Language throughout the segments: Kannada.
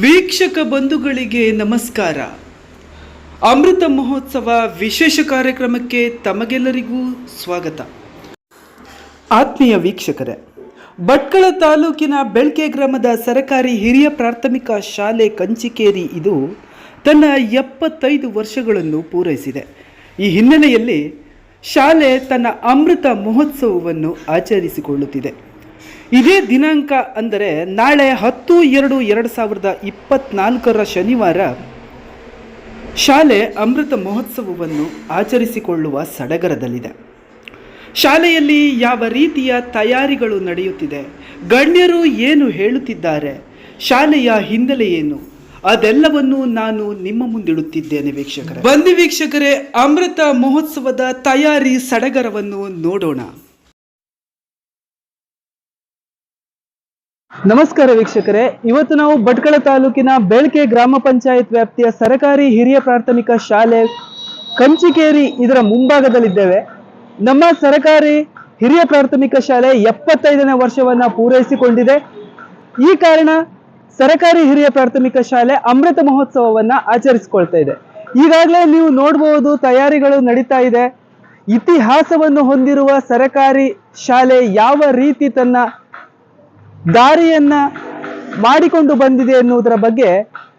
ವೀಕ್ಷಕ ಬಂಧುಗಳಿಗೆ ನಮಸ್ಕಾರ. ಅಮೃತ ಮಹೋತ್ಸವ ವಿಶೇಷ ಕಾರ್ಯಕ್ರಮಕ್ಕೆ ತಮಗೆಲ್ಲರಿಗೂ ಸ್ವಾಗತ. ಆತ್ಮೀಯ ವೀಕ್ಷಕರೇ, ಭಟ್ಕಳ ತಾಲೂಕಿನ ಬೆಳ್ಕೆ ಗ್ರಾಮದ ಸರಕಾರಿ ಹಿರಿಯ ಪ್ರಾಥಮಿಕ ಶಾಲೆ ಕಂಚಿಕೇರಿ ಇದು ತನ್ನ ಎಪ್ಪತ್ತೈದು ವರ್ಷಗಳನ್ನು ಪೂರೈಸಿದೆ. ಈ ಹಿನ್ನೆಲೆಯಲ್ಲಿ ಶಾಲೆ ತನ್ನ ಅಮೃತ ಮಹೋತ್ಸವವನ್ನು ಆಚರಿಸಿಕೊಳ್ಳುತ್ತಿದೆ. ಇದೇ ದಿನಾಂಕ ಅಂದರೆ ನಾಳೆ ಹತ್ತು, ಎರಡು ಎರಡು ಸಾವಿರದ ಇಪ್ಪತ್ನಾಲ್ಕರ ಶನಿವಾರ ಶಾಲೆ ಅಮೃತ ಮಹೋತ್ಸವವನ್ನು ಆಚರಿಸಿಕೊಳ್ಳುವ ಸಡಗರದಲ್ಲಿದೆ. ಶಾಲೆಯಲ್ಲಿ ಯಾವ ರೀತಿಯ ತಯಾರಿಗಳು ನಡೆಯುತ್ತಿದೆ, ಗಣ್ಯರು ಏನು ಹೇಳುತ್ತಿದ್ದಾರೆ, ಶಾಲೆಯ ಹಿನ್ನೆಲೆ ಏನು, ಅದೆಲ್ಲವನ್ನು ನಾನು ನಿಮ್ಮ ಮುಂದಿಡುತ್ತಿದ್ದೇನೆ ವೀಕ್ಷಕರೇ. ಬಂದಿ ವೀಕ್ಷಕರೇ, ಅಮೃತ ಮಹೋತ್ಸವದ ತಯಾರಿ ಸಡಗರವನ್ನು ನೋಡೋಣ. ನಮಸ್ಕಾರ ವೀಕ್ಷಕರೇ. ಇವತ್ತು ನಾವು ಭಟ್ಕಳ ತಾಲೂಕಿನ ಬೆಳ್ಕೆ ಗ್ರಾಮ ಪಂಚಾಯತ್ ವ್ಯಾಪ್ತಿಯ ಸರಕಾರಿ ಹಿರಿಯ ಪ್ರಾಥಮಿಕ ಶಾಲೆ ಕಂಚಿಕೇರಿ ಇದರ ಮುಂಭಾಗದಲ್ಲಿದ್ದೇವೆ. ನಮ್ಮ ಸರಕಾರಿ ಹಿರಿಯ ಪ್ರಾಥಮಿಕ ಶಾಲೆ ಎಪ್ಪತ್ತೈದನೇ ವರ್ಷವನ್ನ ಪೂರೈಸಿಕೊಂಡಿದೆ. ಈ ಕಾರಣ ಸರಕಾರಿ ಹಿರಿಯ ಪ್ರಾಥಮಿಕ ಶಾಲೆ ಅಮೃತ ಮಹೋತ್ಸವವನ್ನ ಆಚರಿಸಿಕೊಳ್ತಾ ಇದೆ. ಈಗಾಗಲೇ ನೀವು ನೋಡಬಹುದು ತಯಾರಿಗಳು ನಡೀತಾ ಇದೆ. ಇತಿಹಾಸವನ್ನು ಹೊಂದಿರುವ ಸರಕಾರಿ ಶಾಲೆ ಯಾವ ರೀತಿ ತನ್ನ ದಾರಿಯನ್ನ ಮಾಡಿಕೊಂಡು ಬಂದಿದೆ ಎನ್ನುವುದರ ಬಗ್ಗೆ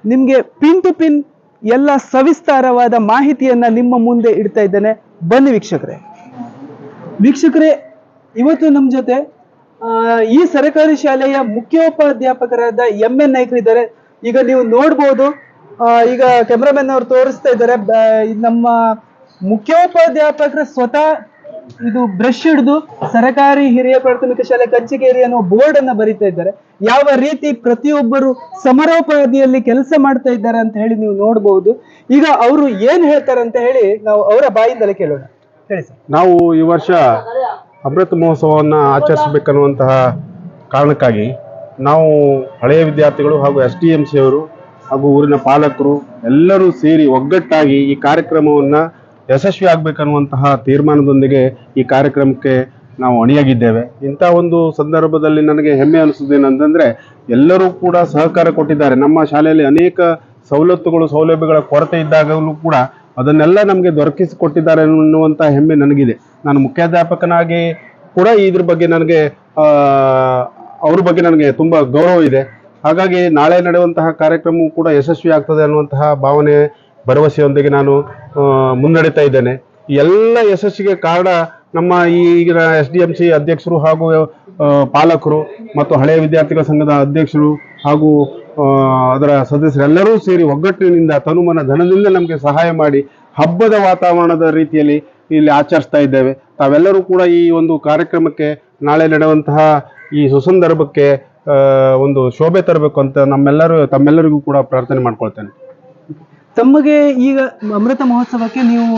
ನಿಮಗೆ ಪಿನ್ ಟು ಪಿನ್ ಎಲ್ಲ ಸವಿಸ್ತಾರವಾದ ಮಾಹಿತಿಯನ್ನ ನಿಮ್ಮ ಮುಂದೆ ಇಡ್ತಾ ಇದ್ದೇನೆ. ಬನ್ನಿ ವೀಕ್ಷಕರೇ. ವೀಕ್ಷಕರೇ, ಇವತ್ತು ನಮ್ಮ ಜೊತೆ ಈ ಸರಕಾರಿ ಶಾಲೆಯ ಮುಖ್ಯೋಪಾಧ್ಯಾಪಕರಾದ ಎಂ ಎನ್ ನಾಯ್ಕರಿದ್ದಾರೆ ಈಗ ನೀವು ನೋಡ್ಬೋದು ಈಗ ಕ್ಯಾಮ್ರಾಮನ್ ಅವರು ತೋರಿಸ್ತಾ ಇದ್ದಾರೆ. ನಮ್ಮ ಮುಖ್ಯೋಪಾಧ್ಯಾಪಕರ ಸ್ವತಃ ಇದು ಬ್ರಷ್ ಹಿಡಿದು ಸರಕಾರಿ ಹಿರಿಯ ಪ್ರಾಥಮಿಕ ಶಾಲೆ ಕಂಚಿಕೇರಿ ಅನ್ನೋ ಬೋರ್ಡ್ ಅನ್ನ ಬರಿತಾ ಇದ್ದಾರೆ. ಯಾವ ರೀತಿ ಪ್ರತಿಯೊಬ್ಬರು ಸಮರೋಪಾದಿಯಲ್ಲಿ ಕೆಲಸ ಮಾಡ್ತಾ ಇದ್ದಾರೆ ಅಂತ ಹೇಳಿ ನೀವು ನೋಡಬಹುದು ಈಗ ಅವರು ಏನ್ ಹೇಳ್ತಾರೆ ಅಂತ ಹೇಳಿ ನಾವು ಅವರ ಬಾಯಿಂದಲೇ ಕೇಳೋಣ. ಹೇಳಿ ಸರ್. ನಾವು ಈ ವರ್ಷ ಅಮೃತ ಮಹೋತ್ಸವವನ್ನ ಆಚರಿಸಬೇಕನ್ನುವಂತಹ ಕಾರಣಕ್ಕಾಗಿ ನಾವು ಹಳೆಯ ವಿದ್ಯಾರ್ಥಿಗಳು ಹಾಗೂ ಎಸ್ ಡಿ ಎಂ ಸಿ ಅವರು ಹಾಗೂ ಊರಿನ ಪಾಲಕರು ಎಲ್ಲರೂ ಸೇರಿ ಒಗ್ಗಟ್ಟಾಗಿ ಈ ಕಾರ್ಯಕ್ರಮವನ್ನು ಯಶಸ್ವಿ ಆಗಬೇಕನ್ನುವಂತಹ ತೀರ್ಮಾನದೊಂದಿಗೆ ಈ ಕಾರ್ಯಕ್ರಮಕ್ಕೆ ನಾವು ಅಣಿಯಾಗಿದ್ದೇವೆ. ಇಂಥ ಒಂದು ಸಂದರ್ಭದಲ್ಲಿ ನನಗೆ ಹೆಮ್ಮೆ ಅನಿಸೋದೇನಂತಂದ್ರೆ ಎಲ್ಲರೂ ಕೂಡ ಸಹಕಾರ ಕೊಟ್ಟಿದ್ದಾರೆ. ನಮ್ಮ ಶಾಲೆಯಲ್ಲಿ ಅನೇಕ ಸವಲತ್ತುಗಳು, ಸೌಲಭ್ಯಗಳ ಕೊರತೆ ಇದ್ದಾಗಲೂ ಕೂಡ ಅದನ್ನೆಲ್ಲ ನಮಗೆ ದೊರಕಿಸಿಕೊಟ್ಟಿದ್ದಾರೆ ಅನ್ನುವಂಥ ಹೆಮ್ಮೆ ನನಗಿದೆ. ನಾನು ಮುಖ್ಯಾಧ್ಯಾಪಕನಾಗಿ ಕೂಡ ಇದ್ರ ಬಗ್ಗೆ ನನಗೆ ಅವ್ರ ಬಗ್ಗೆ ನನಗೆ ತುಂಬ ಗೌರವ ಇದೆ. ಹಾಗಾಗಿ ನಾಳೆ ನಡೆಯುವಂತಹ ಕಾರ್ಯಕ್ರಮವು ಕೂಡ ಯಶಸ್ವಿ ಆಗ್ತದೆ ಅನ್ನುವಂತಹ ಭಾವನೆ ಭರವಸೆಯೊಂದಿಗೆ ನಾನು ಮುನ್ನಡೀತಾ ಇದ್ದೇನೆ. ಎಲ್ಲ ಯಶಸ್ಸಿಗೆ ಕಾರಣ ನಮ್ಮ ಈಗಿನ ಎಸ್ ಡಿ ಎಂ ಸಿ ಅಧ್ಯಕ್ಷರು ಹಾಗೂ ಪಾಲಕರು ಮತ್ತು ಹಳೆಯ ವಿದ್ಯಾರ್ಥಿಗಳ ಸಂಘದ ಅಧ್ಯಕ್ಷರು ಹಾಗೂ ಅದರ ಸದಸ್ಯರೆಲ್ಲರೂ ಸೇರಿ ಒಗ್ಗಟ್ಟಿನಿಂದ ತನುಮನ ಧನದಿಂದ ನಮಗೆ ಸಹಾಯ ಮಾಡಿ ಹಬ್ಬದ ವಾತಾವರಣದ ರೀತಿಯಲ್ಲಿ ಇಲ್ಲಿ ಆಚರಿಸ್ತಾ ಇದ್ದೇವೆ. ತಾವೆಲ್ಲರೂ ಕೂಡ ಈ ಒಂದು ಕಾರ್ಯಕ್ರಮಕ್ಕೆ ನಾಳೆ ನಡೆಯುವಂತಹ ಈ ಸುಸಂದರ್ಭಕ್ಕೆ ಒಂದು ಶೋಭೆ ತರಬೇಕು ಅಂತ ನಮ್ಮೆಲ್ಲರೂ, ತಮ್ಮೆಲ್ಲರಿಗೂ ಕೂಡ ಪ್ರಾರ್ಥನೆ ಮಾಡ್ಕೊಳ್ತೇನೆ. ತಮಗೆ ಈಗ ಅಮೃತ ಮಹೋತ್ಸವಕ್ಕೆ ನೀವು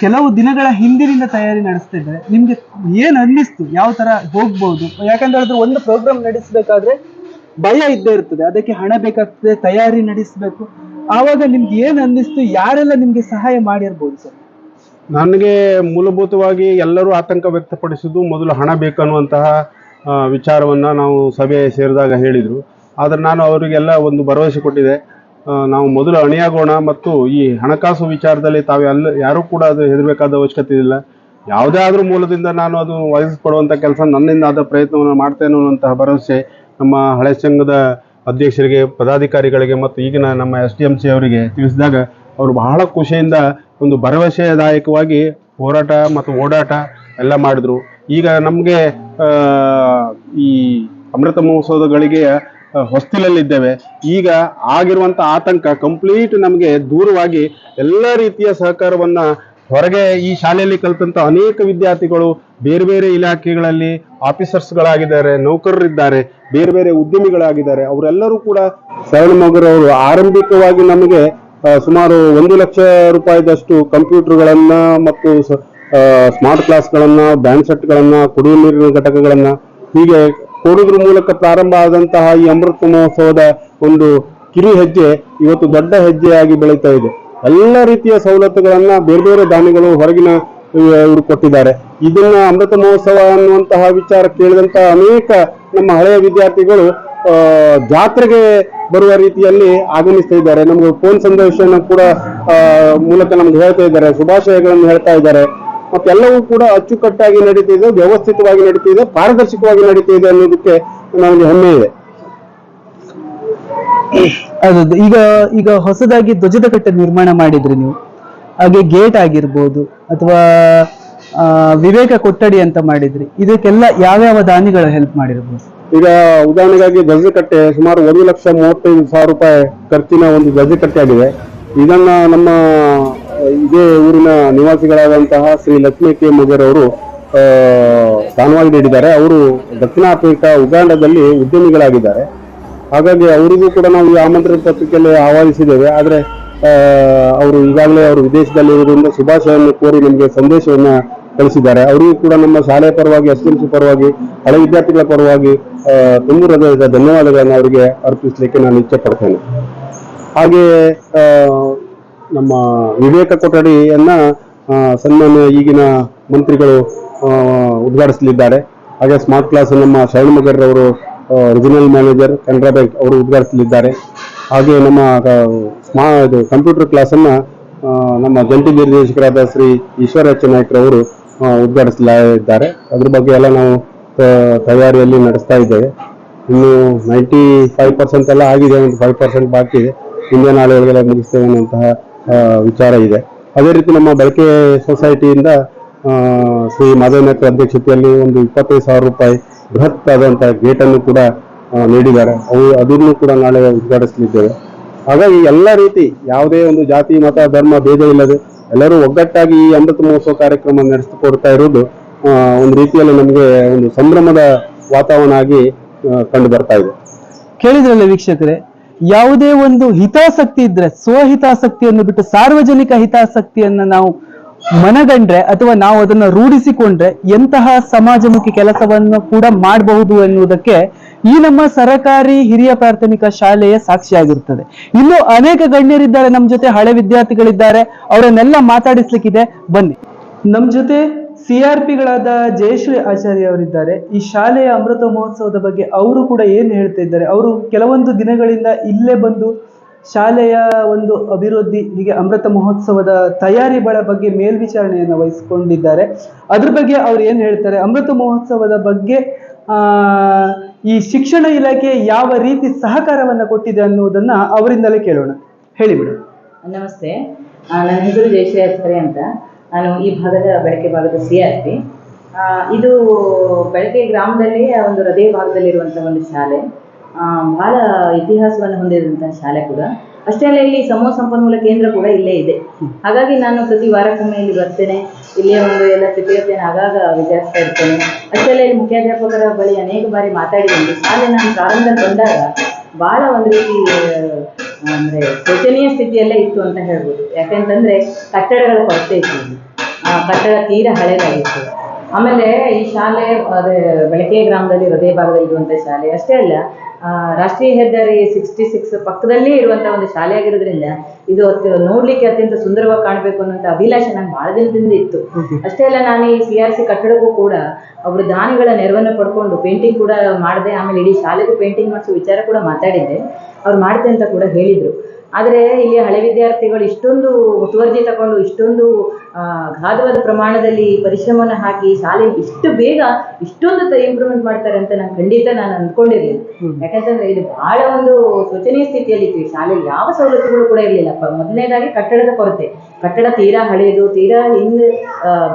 ಕೆಲವು ದಿನಗಳ ಹಿಂದಿನಿಂದ ತಯಾರಿ ನಡೆಸ್ತಾ ಇದ್ದಾರೆ ನಿಮ್ಗೆ ಏನ್ ಅನ್ನಿಸ್ತು? ಯಾವ ತರ ಹೋಗ್ಬಹುದು ಯಾಕಂತ ಹೇಳಿದ್ರೆ ಒಂದು ಪ್ರೋಗ್ರಾಮ್ ನಡೆಸಬೇಕಾದ್ರೆ ಭಯ ಇದ್ದೇ ಇರ್ತದೆ. ಅದಕ್ಕೆ ಹಣ ಬೇಕಾಗ್ತದೆ, ತಯಾರಿ ನಡೆಸಬೇಕು. ಆವಾಗ ನಿಮ್ಗೆ ಏನ್ ಅನ್ನಿಸ್ತು? ಯಾರೆಲ್ಲ ನಿಮ್ಗೆ ಸಹಾಯ ಮಾಡಿರ್ಬೋದು ಸರ್? ನನಗೆ ಮೂಲಭೂತವಾಗಿ ಎಲ್ಲರೂ ಆತಂಕ ವ್ಯಕ್ತಪಡಿಸಿದ್ದು ಮೊದಲು ಹಣ ಬೇಕನ್ನುವಂತಹ ವಿಚಾರವನ್ನ ನಾವು ಸಭೆ ಸೇರಿದಾಗ ಹೇಳಿದರು. ಆದರೆ ನಾನು ಅವರಿಗೆಲ್ಲ ಒಂದು ಭರವಸೆ ಕೊಟ್ಟಿದೆ. ನಾವು ಮೊದಲು ಅಣಿಯಾಗೋಣ ಮತ್ತು ಈ ಹಣಕಾಸು ವಿಚಾರದಲ್ಲಿ ತಾವು ಎಲ್ಲ ಯಾರೂ ಕೂಡ ಅದು ಹೆದರಬೇಕಾದ ಅವಶ್ಯಕತೆ ಇಲ್ಲ. ಯಾವುದೇ ಆದರೂ ಮೂಲದಿಂದ ನಾನು ಅದು ವಹಿಸಿಕೊಡುವಂಥ ಕೆಲಸ ನನ್ನಿಂದ ಆದ ಪ್ರಯತ್ನವನ್ನು ಮಾಡ್ತೇನೆ ಅನ್ನುವಂತಹ ಭರವಸೆ ನಮ್ಮ ಹಳೆ ಸಂಘದ ಅಧ್ಯಕ್ಷರಿಗೆ ಪದಾಧಿಕಾರಿಗಳಿಗೆ ಮತ್ತು ಈಗಿನ ನಮ್ಮ ಎಸ್ ಡಿ ಎಂ ಸಿ ಅವರಿಗೆ ತಿಳಿಸಿದಾಗ ಅವರು ಬಹಳ ಖುಷಿಯಿಂದ ಒಂದು ಭರವಸೆದಾಯಕವಾಗಿ ಹೋರಾಟ ಮತ್ತು ಓಡಾಟ ಎಲ್ಲ ಮಾಡಿದ್ರು. ಈಗ ನಮಗೆ ಈ ಅಮೃತ ಆ, ಹೊಸ್ತಿಲಲ್ಲಿದ್ದೇವೆ. ಈಗ ಆಗಿರುವಂಥ ಆತಂಕ ಕಂಪ್ಲೀಟ್ ನಮಗೆ ದೂರವಾಗಿ ಎಲ್ಲ ರೀತಿಯ ಸಹಕಾರವನ್ನು ಹೊರಗೆ ಈ ಶಾಲೆಯಲ್ಲಿ ಕಲಿತಂತ ಅನೇಕ ವಿದ್ಯಾರ್ಥಿಗಳು ಬೇರೆ ಬೇರೆ ಇಲಾಖೆಗಳಲ್ಲಿ ಆಫೀಸರ್ಸ್ಗಳಾಗಿದ್ದಾರೆ, ನೌಕರರಿದ್ದಾರೆ, ಬೇರೆ ಬೇರೆ ಉದ್ಯಮಿಗಳಾಗಿದ್ದಾರೆ. ಅವರೆಲ್ಲರೂ ಕೂಡ ಮಗರವರು ಆರಂಭಿಕವಾಗಿ ನಮಗೆ ಸುಮಾರು ಒಂದು ಲಕ್ಷ ರೂಪಾಯಿದಷ್ಟು ಕಂಪ್ಯೂಟರ್ಗಳನ್ನು ಮತ್ತು ಸ್ಮಾರ್ಟ್ ಕ್ಲಾಸ್ಗಳನ್ನು, ಬ್ಯಾಂಡ್ ಸೆಟ್ಗಳನ್ನು, ಕುಡಿಯುವ ನೀರಿನ ಘಟಕಗಳನ್ನು ಹೀಗೆ ಕೊಡುವುದ್ರ ಮೂಲಕ ಪ್ರಾರಂಭ ಆದಂತಹ ಈ ಅಮೃತ ಮಹೋತ್ಸವದ ಒಂದು ಕಿರು ಹೆಜ್ಜೆ ಇವತ್ತು ದೊಡ್ಡ ಹೆಜ್ಜೆಯಾಗಿ ಬೆಳೀತಾ ಇದೆ. ಎಲ್ಲ ರೀತಿಯ ಸವಲತ್ತುಗಳನ್ನ ಬೇರೆ ಬೇರೆ ದಾನಿಗಳು ಹೊರಗಿನ ಇವರು ಕೊಟ್ಟಿದ್ದಾರೆ. ಇದನ್ನ ಅಮೃತ ಮಹೋತ್ಸವ ಅನ್ನುವಂತಹ ವಿಚಾರ ಕೇಳಿದಂತಹ ಅನೇಕ ನಮ್ಮ ಹಳೆಯ ವಿದ್ಯಾರ್ಥಿಗಳು ಜಾತ್ರೆಗೆ ಬರುವ ರೀತಿಯಲ್ಲಿ ಆಗಮಿಸ್ತಾ ಇದ್ದಾರೆ. ನಮ್ಗೆ ಫೋನ್ ಸಂದೇಶನ ಕೂಡ ಮೂಲಕ ನಮ್ಗೆ ಹೇಳ್ತಾ ಇದ್ದಾರೆ. ಶುಭಾಶಯಗಳನ್ನು ಹೇಳ್ತಾ ಇದ್ದಾರೆ. ಮತ್ತೆಲ್ಲವೂ ಕೂಡ ಅಚ್ಚುಕಟ್ಟಾಗಿ ನಡೀತಿದೆ ವ್ಯವಸ್ಥಿತವಾಗಿ ನಡೀತಿದೆ ಪಾರದರ್ಶಕವಾಗಿ ನಡೀತಿದೆ ಅನ್ನೋದಕ್ಕೆ ನಮಗೆ ಹೆಮ್ಮೆ ಇದೆ. ಈಗ ಈಗ ಹೊಸದಾಗಿ ಧ್ವಜದ ಕಟ್ಟೆ ನಿರ್ಮಾಣ ಮಾಡಿದ್ರಿ ನೀವು. ಹಾಗೆ ಗೇಟ್ ಆಗಿರ್ಬೋದು ಅಥವಾ ವಿವೇಕ ಕೊಠಡಿ ಅಂತ ಮಾಡಿದ್ರಿ. ಇದಕ್ಕೆಲ್ಲ ಯಾವ್ಯಾವ ದಾನಿಗಳ ಹೆಲ್ಪ್ ಮಾಡಿರ್ಬೋದು? ಈಗ ಉದಾಹರಣೆಗಾಗಿ ಧ್ವಜಕಟ್ಟೆ ಸುಮಾರು ಒಂದು ಲಕ್ಷ ಮೂವತ್ತೈದು ಸಾವಿರ ರೂಪಾಯಿ ಖರ್ಚಿನ ಒಂದು ಧ್ವಜಕಟ್ಟೆ ಆಗಿದೆ. ಇದನ್ನ ನಮ್ಮ ಇದೇ ಊರಿನ ನಿವಾಸಿಗಳಾದಂತಹ ಶ್ರೀ ಲಕ್ಷ್ಮೀ ಕೆ. ಮುಗರ್ ಅವರು ಆ, ದಾನವಾಗಿ ನೀಡಿದ್ದಾರೆ. ಅವರು ದಕ್ಷಿಣ ಆಫ್ರಿಕಾ ಉಗಾಂಡದಲ್ಲಿ ಉದ್ಯಮಿಗಳಾಗಿದ್ದಾರೆ. ಹಾಗಾಗಿ ಅವರಿಗೂ ಕೂಡ ನಾವು ಈ ಆಮಂತ್ರಣ ಪತ್ರಿಕೆಯಲ್ಲಿ ಆಹ್ವಾನಿಸಿದ್ದೇವೆ. ಆದರೆ ಅವರು ಈಗಾಗಲೇ ಅವರು ವಿದೇಶದಲ್ಲಿ ಇರುವುದರಿಂದ ಶುಭಾಶಯವನ್ನು ಕೋರಿ ನಮಗೆ ಸಂದೇಶವನ್ನು ಕಳಿಸಿದ್ದಾರೆ. ಅವರಿಗೂ ಕೂಡ ನಮ್ಮ ಶಾಲೆಯ ಪರವಾಗಿ ಎಸ್ ಎಲ್ ಸಿ ಪರವಾಗಿ ಹಳೆ ವಿದ್ಯಾರ್ಥಿಗಳ ಪರವಾಗಿ ತುಂಬ ಹೃದಯದ ಧನ್ಯವಾದಗಳನ್ನು ಅವರಿಗೆ ಅರ್ಪಿಸಲಿಕ್ಕೆ ನಾನು ಇಚ್ಛೆ ಪಡ್ತೇನೆ. ಹಾಗೆ ಆ, ನಮ್ಮ ವಿವೇಕ ಕೊಠಡಿಯನ್ನ ಸನ್ಮಾನ ಈಗಿನ ಮಂತ್ರಿಗಳು ಉದ್ಘಾಟಿಸಲಿದ್ದಾರೆ. ಹಾಗೆ ಸ್ಮಾರ್ಟ್ ಕ್ಲಾಸ್ ನಮ್ಮ ಶರಣಮಗರ್ ಅವರು ರಿಜಿನಲ್ ಮ್ಯಾನೇಜರ್ ಕೆನರಾ ಬ್ಯಾಂಕ್ ಅವರು ಉದ್ಘಾಟಿಸಲಿದ್ದಾರೆ. ಹಾಗೆ ನಮ್ಮ ಸ್ಮಾ, ಇದು ಕಂಪ್ಯೂಟರ್ ಕ್ಲಾಸನ್ನ ನಮ್ಮ ಜಂಟಿ ನಿರ್ದೇಶಕರಾದ ಶ್ರೀ ಈಶ್ವರ ಎಚ್ ನಾಯ್ಕರವರು ಉದ್ಘಾಟಿಸಲಿದ್ದಾರೆ. ಅದ್ರ ಬಗ್ಗೆ ಎಲ್ಲ ನಾವು ತಯಾರಿಯಲ್ಲಿ ನಡೆಸ್ತಾ ಇದ್ದೇವೆ. ಇನ್ನು ನೈಂಟಿ ಫೈವ್ ಪರ್ಸೆಂಟ್ ಎಲ್ಲ ಆಗಿದೆ, ಒಂದು ಫೈವ್ ಪರ್ಸೆಂಟ್ ಬಾಕಿ ಇದೆ. ಹಿಂದೆ ನಾಳೆ ಒಳಗಡೆ ಮುಗಿಸ್ತೇವೆ ಅನ್ನುವಂತಹ ವಿಚಾರ ಇದೆ. ಅದೇ ರೀತಿ ನಮ್ಮ ಬಳಕೆ ಸೊಸೈಟಿಯಿಂದ ಶ್ರೀ ಮಾಧವ ನಾಯ್ಕ ಅಧ್ಯಕ್ಷತೆಯಲ್ಲಿ ಒಂದು ಇಪ್ಪತ್ತೈದು ಸಾವಿರ ರೂಪಾಯಿ ಬೃಹತ್ ಆದಂಥ ಗೇಟನ್ನು ಕೂಡ ನೀಡಿದ್ದಾರೆ. ಅವು ಅದನ್ನು ಕೂಡ ನಾಳೆ ಉದ್ಘಾಟಿಸಲಿದ್ದೇವೆ. ಹಾಗಾಗಿ ಎಲ್ಲ ರೀತಿ ಯಾವುದೇ ಒಂದು ಜಾತಿ, ಮತ, ಧರ್ಮ, ಭೇದ ಇಲ್ಲದೆ ಎಲ್ಲರೂ ಒಗ್ಗಟ್ಟಾಗಿ ಈ ಅಮೃತ ಮಹೋತ್ಸವ ಕಾರ್ಯಕ್ರಮ ನಡೆಸಿಕೊಡ್ತಾ ಇರೋದು ಒಂದು ರೀತಿಯಲ್ಲಿ ನಮಗೆ ಒಂದು ಸಂಭ್ರಮದ ವಾತಾವರಣ ಆಗಿ ಕಂಡು ಬರ್ತಾ ಇದೆ. ಕೇಳಿದ್ರಲ್ಲ ವೀಕ್ಷಕರೇ ಯಾವುದೇ ಒಂದು ಹಿತಾಸಕ್ತಿ ಇದ್ರೆ, ಸ್ವಹಿತಾಸಕ್ತಿಯನ್ನು ಬಿಟ್ಟು ಸಾರ್ವಜನಿಕ ಹಿತಾಸಕ್ತಿಯನ್ನು ನಾವು ಮನಗಂಡ್ರೆ ಅಥವಾ ನಾವು ಅದನ್ನ ರೂಢಿಸಿಕೊಂಡ್ರೆ ಎಂತಹ ಸಮಾಜಮುಖಿ ಕೆಲಸವನ್ನು ಕೂಡ ಮಾಡಬಹುದು ಎನ್ನುವುದಕ್ಕೆ ಈ ನಮ್ಮ ಸರಕಾರಿ ಹಿರಿಯ ಪ್ರಾಥಮಿಕ ಶಾಲೆಯ ಸಾಕ್ಷಿಯಾಗಿರುತ್ತದೆ ಇನ್ನು ಅನೇಕ ಗಣ್ಯರಿದ್ದಾರೆ, ನಮ್ಮ ಜೊತೆ ಹಳೆ ವಿದ್ಯಾರ್ಥಿಗಳಿದ್ದಾರೆ, ಅವರನ್ನೆಲ್ಲ ಮಾತಾಡಿಸ್ಲಿಕ್ಕಿದೆ. ಬನ್ನಿ. ನಮ್ಮ ಜೊತೆ ಸಿ ಆರ್ ಪಿಗಳಾದ ಜಯಶ್ರೀ ಆಚಾರ್ಯ ಅವರಿದ್ದಾರೆ. ಈ ಶಾಲೆಯ ಅಮೃತ ಮಹೋತ್ಸವದ ಬಗ್ಗೆ ಅವರು ಕೂಡ ಏನು ಹೇಳ್ತಾ ಇದ್ದಾರೆ? ಅವರು ಕೆಲವೊಂದು ದಿನಗಳಿಂದ ಇಲ್ಲೇ ಬಂದು ಶಾಲೆಯ ಒಂದು ಅಭಿವೃದ್ಧಿ, ಹೀಗೆ ಅಮೃತ ಮಹೋತ್ಸವದ ತಯಾರಿಗಳ ಬಗ್ಗೆ ಮೇಲ್ವಿಚಾರಣೆಯನ್ನು ವಹಿಸಿಕೊಂಡಿದ್ದಾರೆ. ಅದ್ರ ಬಗ್ಗೆ ಅವ್ರು ಏನು ಹೇಳ್ತಾರೆ? ಅಮೃತ ಮಹೋತ್ಸವದ ಬಗ್ಗೆ ಈ ಶಿಕ್ಷಣ ಇಲಾಖೆ ಯಾವ ರೀತಿ ಸಹಕಾರವನ್ನ ಕೊಟ್ಟಿದೆ ಅನ್ನುವುದನ್ನ ಅವರಿಂದಲೇ ಕೇಳೋಣ. ಹೇಳಿ ಹೇಳಿಬಿಡು ನಮಸ್ತೆ. ನನ್ನ ಹೆಸರು ಜಯಶ್ರೀ ಆಚಾರ್ಯ ಅಂತ. ನಾನು ಈ ಭಾಗದ ಬೆಳಕೆ ಭಾಗದ ಸಿ ಆರ್ ಪಿ ಇದು ಬೆಳಕೆ ಗ್ರಾಮದಲ್ಲಿ ಒಂದು ಹೃದಯ ಭಾಗದಲ್ಲಿರುವಂತಹ ಒಂದು ಶಾಲೆ. ಆ, ಬಹಳ ಇತಿಹಾಸವನ್ನು ಹೊಂದಿರುವಂತಹ ಶಾಲೆ ಕೂಡ. ಅಷ್ಟೇ ಅಲ್ಲ ಇಲ್ಲಿ ಸಮೂಹ ಸಂಪನ್ಮೂಲ ಕೇಂದ್ರ ಕೂಡ ಇಲ್ಲೇ ಇದೆ. ಹಾಗಾಗಿ ನಾನು ಪ್ರತಿ ವಾರಕ್ಕೊಮ್ಮೆ ಇಲ್ಲಿ ಬರ್ತೇನೆ. ಇಲ್ಲಿಯ ಒಂದು ಎಲ್ಲ ಸ್ಥಿತಿಗತಿಯನ್ನು ಆಗಾಗ ವಿಚಾರಿಸ್ತಾ ಇರ್ತೇನೆ. ಅಷ್ಟೇ ಅಲ್ಲ ಇಲ್ಲಿ ಮುಖ್ಯಾಧ್ಯಾಪಕರ ಬಳಿ ಅನೇಕ ಬಾರಿ ಮಾತಾಡಿದ್ದೀನಿ. ಶಾಲೆ ನಾನು ಪ್ರಾರಂಭದಲ್ಲಿ ಬಂದಾಗ ಬಹಳ ಒಂದು ರೀತಿ ಅಂದ್ರೆ ಶೋಚನೀಯ ಸ್ಥಿತಿಯಲ್ಲೇ ಇತ್ತು ಅಂತ ಹೇಳ್ಬೋದು ಯಾಕೆಂತಂದ್ರೆ ಕಟ್ಟಡಗಳ ಕೊರತೆ ಇತ್ತು. ಆ, ಕಟ್ಟಡ ತೀರಾ ಹಳೆಯದಾಗಿತ್ತು ಆಮೇಲೆ ಈ ಶಾಲೆ ಅದೇ ಬೆಳಕೆ ಗ್ರಾಮದಲ್ಲಿ ಹೃದಯ ಭಾಗದಲ್ಲಿ ಇರುವಂತ ಶಾಲೆ ಅಷ್ಟೇ ಅಲ್ಲ ರಾಷ್ಟ್ರೀಯ ಹೆದ್ದಾರಿ ಸಿಕ್ಸ್ಟಿ ಸಿಕ್ಸ್ ಪಕ್ಕದಲ್ಲೇ ಇರುವಂತ ಒಂದು ಶಾಲೆ ಆಗಿರೋದ್ರಿಂದ ಇದು ಅತ್ಯ- ನೋಡ್ಲಿಕ್ಕೆ ಅತ್ಯಂತ ಸುಂದರವಾಗಿ ಕಾಣಬೇಕು ಅನ್ನೋಂಥ ಅಭಿಲಾಷೆ ನಂಗ್ ಬಹಳ ದಿನದಿಂದ ಇತ್ತು. ಅಷ್ಟೇ ಅಲ್ಲ ನಾನು ಈ ಸಿ ಆರ್ ಸಿ ಕಟ್ಟಡಕ್ಕೂ ಕೂಡ ಅವರು ದಾನಿಗಳ ನೆರವನ್ನು ಪಡ್ಕೊಂಡು ಪೇಂಟಿಂಗ್ ಕೂಡ ಮಾಡಿದೆ ಆಮೇಲೆ ಇಡೀ ಶಾಲೆಗೂ ಪೇಂಟಿಂಗ್ ಮಾಡಿಸೋ ವಿಚಾರ ಕೂಡ ಮಾತಾಡಿದ್ದೆ. ಅವ್ರು ಮಾಡ್ತೆ ಅಂತ ಕೂಡ ಹೇಳಿದ್ರು. ಆದರೆ ಇಲ್ಲಿ ಹಳೆ ವಿದ್ಯಾರ್ಥಿಗಳು ಇಷ್ಟೊಂದು ಮುತುವರ್ಜಿ ತಗೊಂಡು ಇಷ್ಟೊಂದು ಗಾಢವಾದ ಪ್ರಮಾಣದಲ್ಲಿ ಪರಿಶ್ರಮವನ್ನು ಹಾಕಿ ಶಾಲೆ ಇಷ್ಟು ಬೇಗ ಇಷ್ಟೊಂದು ಇಂಪ್ರೂವ್ಮೆಂಟ್ ಮಾಡ್ತಾರೆ ಅಂತ ನಾನು ಖಂಡಿತ ನಾನು ಅಂದ್ಕೊಂಡಿರಲಿಲ್ಲ ಯಾಕಂತಂದ್ರೆ ಇದು ಬಹಳ ಒಂದು ಶೋಚನೀಯ ಸ್ಥಿತಿಯಲ್ಲಿ ಇತ್ತು ಈ ಶಾಲೆಯಲ್ಲಿ ಯಾವ ಸವಲತ್ತುಗಳು ಕೂಡ ಇರಲಿಲ್ಲ. ಮೊದಲನೇದಾಗಿ ಕಟ್ಟಡದ ಕೊರತೆ. ಕಟ್ಟಡ ತೀರಾ ಹಳೆಯದು ತೀರಾ ಹಿಂದೆ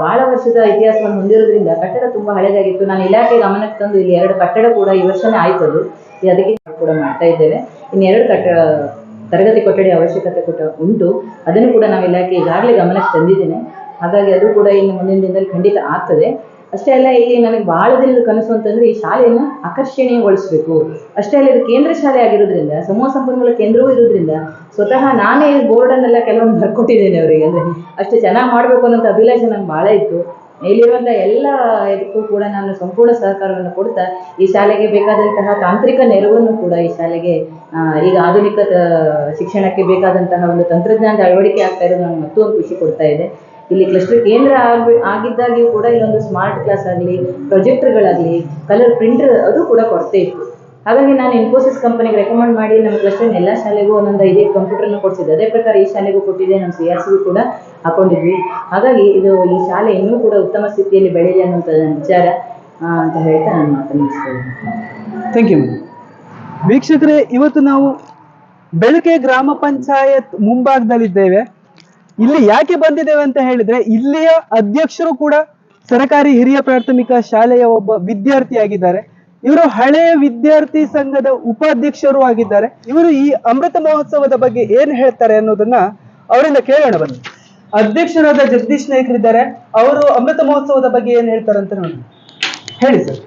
ಬಹಳ ವರ್ಷದ ಇತಿಹಾಸವನ್ನು ಹೊಂದಿರೋದ್ರಿಂದ ಕಟ್ಟಡ ತುಂಬಾ ಹಳೆಯದಾಗಿತ್ತು ನಾನು ಇಲಾಖೆ ಗಮನಕ್ಕೆ ತಂದು ಇಲ್ಲಿ ಎರಡು ಕಟ್ಟಡ ಕೂಡ ಈ ವರ್ಷನೇ ಆಯ್ತು ಅದು ಅದಕ್ಕೆ ಕೂಡ ಮಾಡ್ತಾ ಇದ್ದೇವೆ. ಇನ್ನೆರಡು ಎರಡು ಕಟ್ಟಡ ತರಗತಿ ಕೊಠಡಿ ಅವಶ್ಯಕತೆ ಕೂಡ ಉಂಟು. ಅದನ್ನು ಕೂಡ ನಾವು ಇಲಾಖೆ ಈಗಾಗಲೇ ಗಮನಕ್ಕೆ ತಂದಿದ್ದೇನೆ. ಹಾಗಾಗಿ ಅದು ಕೂಡ ಇನ್ನು ಮುಂದಿನ ದಿನದಲ್ಲಿ ಖಂಡಿತ ಆಗ್ತದೆ. ಅಷ್ಟೇ ಅಲ್ಲ ಇಲ್ಲಿ ನನಗೆ ಬಹಳ ದಿನದ ಕನಸು ಅಂತಂದ್ರೆ ಈ ಶಾಲೆಯನ್ನು ಆಕರ್ಷಣೀಯಗೊಳಿಸಬೇಕು. ಅಷ್ಟೇ ಅಲ್ಲ, ಇದು ಕೇಂದ್ರ ಶಾಲೆ ಆಗಿರೋದ್ರಿಂದ, ಸಮೂಹ ಸಂಪನ್ಮೂಲ ಕೇಂದ್ರವೂ ಇರೋದ್ರಿಂದ ಸ್ವತಃ ನಾನೇ ಬೋರ್ಡನ್ನೆಲ್ಲ ಕೆಲವೊಂದು ಬರ್ಕೊಟ್ಟಿದ್ದೇನೆ ಅವರಿಗೆ. ಅಂದ್ರೆ ಅಷ್ಟು ಚೆನ್ನಾಗಿ ಮಾಡಬೇಕು ಅನ್ನೋಂಥ ಅಭಿಲಾಷೆ ನಂಗೆ ಬಹಳ ಇತ್ತು. ಇಲ್ಲಿರುವಂಥ ಎಲ್ಲ ಇದಕ್ಕೂ ಕೂಡ ನಾನು ಸಂಪೂರ್ಣ ಸಹಕಾರವನ್ನು ಕೊಡ್ತಾ, ಈ ಶಾಲೆಗೆ ಬೇಕಾದಂತಹ ತಾಂತ್ರಿಕ ನೆರವನ್ನು ಕೂಡ ಈ ಶಾಲೆಗೆ ಈಗ ಆಧುನಿಕ ಶಿಕ್ಷಣಕ್ಕೆ ಬೇಕಾದಂತಹ ಒಂದು ತಂತ್ರಜ್ಞಾನದ ಅಳವಡಿಕೆ ಆಗ್ತಾ ಇರೋದು ನನಗೆ ಮತ್ತೊಂದು ಖುಷಿ ಕೊಡ್ತಾ ಇದೆ. ಇಲ್ಲಿ ಕ್ಲಸ್ಟರ್ ಕೇಂದ್ರ ಆಗ್ಬಿ, ಆಗಿದ್ದಾಗ್ಯೂ ಕೂಡ ಇಲ್ಲೊಂದು ಸ್ಮಾರ್ಟ್ ಕ್ಲಾಸ್ ಆಗಲಿ ಪ್ರೊಜೆಕ್ಟರ್ಗಳಾಗಲಿ ಕಲರ್ ಪ್ರಿಂಟರ್ ಅದು ಕೂಡ ಕೊರತೆ ಇತ್ತು. ಹಾಗಾಗಿ ನಾನು ಇನ್ಫೋಸಿಸ್ ಕಂಪನಿಗೆ ರೆಕಮೆಂಡ್ ಮಾಡಿ ನಮ್ಮ ಕ್ಲಸ್ಟರ್ ಎಲ್ಲ ಶಾಲೆಗೂ ಒಂದೊಂದು ಐದೈದು ಕಂಪ್ಯೂಟರ್ನ ಕೊಡ್ಸಿದ್ದೆ. ಅದೇ ಪ್ರಕಾರ ಈ ಶಾಲೆಗೂ ಕೊಟ್ಟಿದೆ ನಮ್ಮ ಸಿ ಆರ್ ಸಿಗೂ ಕೂಡ ಹಾಕೊಂಡಿದ್ವಿ. ಹಾಗಾಗಿ ಇದು ಈ ಶಾಲೆ ಇನ್ನೂ ಕೂಡ ಉತ್ತಮ ಸ್ಥಿತಿಯಲ್ಲಿ ಬೆಳೆಯಲಿ ಅನ್ನೋಂಥ ವಿಚಾರ ಅಂತ ಹೇಳ್ತಾ ನಾನು ಮಾತನ್ನು ಮುಗಿಸ್ತೇನೆ. ಥ್ಯಾಂಕ್ ಯು ವೀಕ್ಷಕರೇ, ಇವತ್ತು ನಾವು ಬೆಳಕೆ ಗ್ರಾಮ ಪಂಚಾಯತ್ ಮುಂಭಾಗದಲ್ಲಿದ್ದೇವೆ. ಇಲ್ಲಿ ಯಾಕೆ ಬಂದಿದ್ದೇವೆ ಅಂತ ಹೇಳಿದ್ರೆ, ಇಲ್ಲಿಯ ಅಧ್ಯಕ್ಷರು ಕೂಡ ಸರಕಾರಿ ಹಿರಿಯ ಪ್ರಾಥಮಿಕ ಶಾಲೆಯ ಒಬ್ಬ ವಿದ್ಯಾರ್ಥಿಯಾಗಿದ್ದಾರೆ. ಇವರು ಹಳೆಯ ವಿದ್ಯಾರ್ಥಿ ಸಂಘದ ಉಪಾಧ್ಯಕ್ಷರು ಆಗಿದ್ದಾರೆ. ಇವರು ಈ ಅಮೃತ ಮಹೋತ್ಸವದ ಬಗ್ಗೆ ಏನ್ ಹೇಳ್ತಾರೆ ಅನ್ನೋದನ್ನ ಅವರಿಂದ ಕೇಳೋಣ ಬನ್ನಿ. ಅಧ್ಯಕ್ಷರಾದ ಜಗದೀಶ್ ನಾಯ್ಕರಿದ್ದಾರೆ ಅವರು ಅಮೃತ ಮಹೋತ್ಸವದ ಬಗ್ಗೆ ಏನ್ ಹೇಳ್ತಾರೆ ಅಂತ ನೋಡಿ ಹೇಳಿ ಸರ್.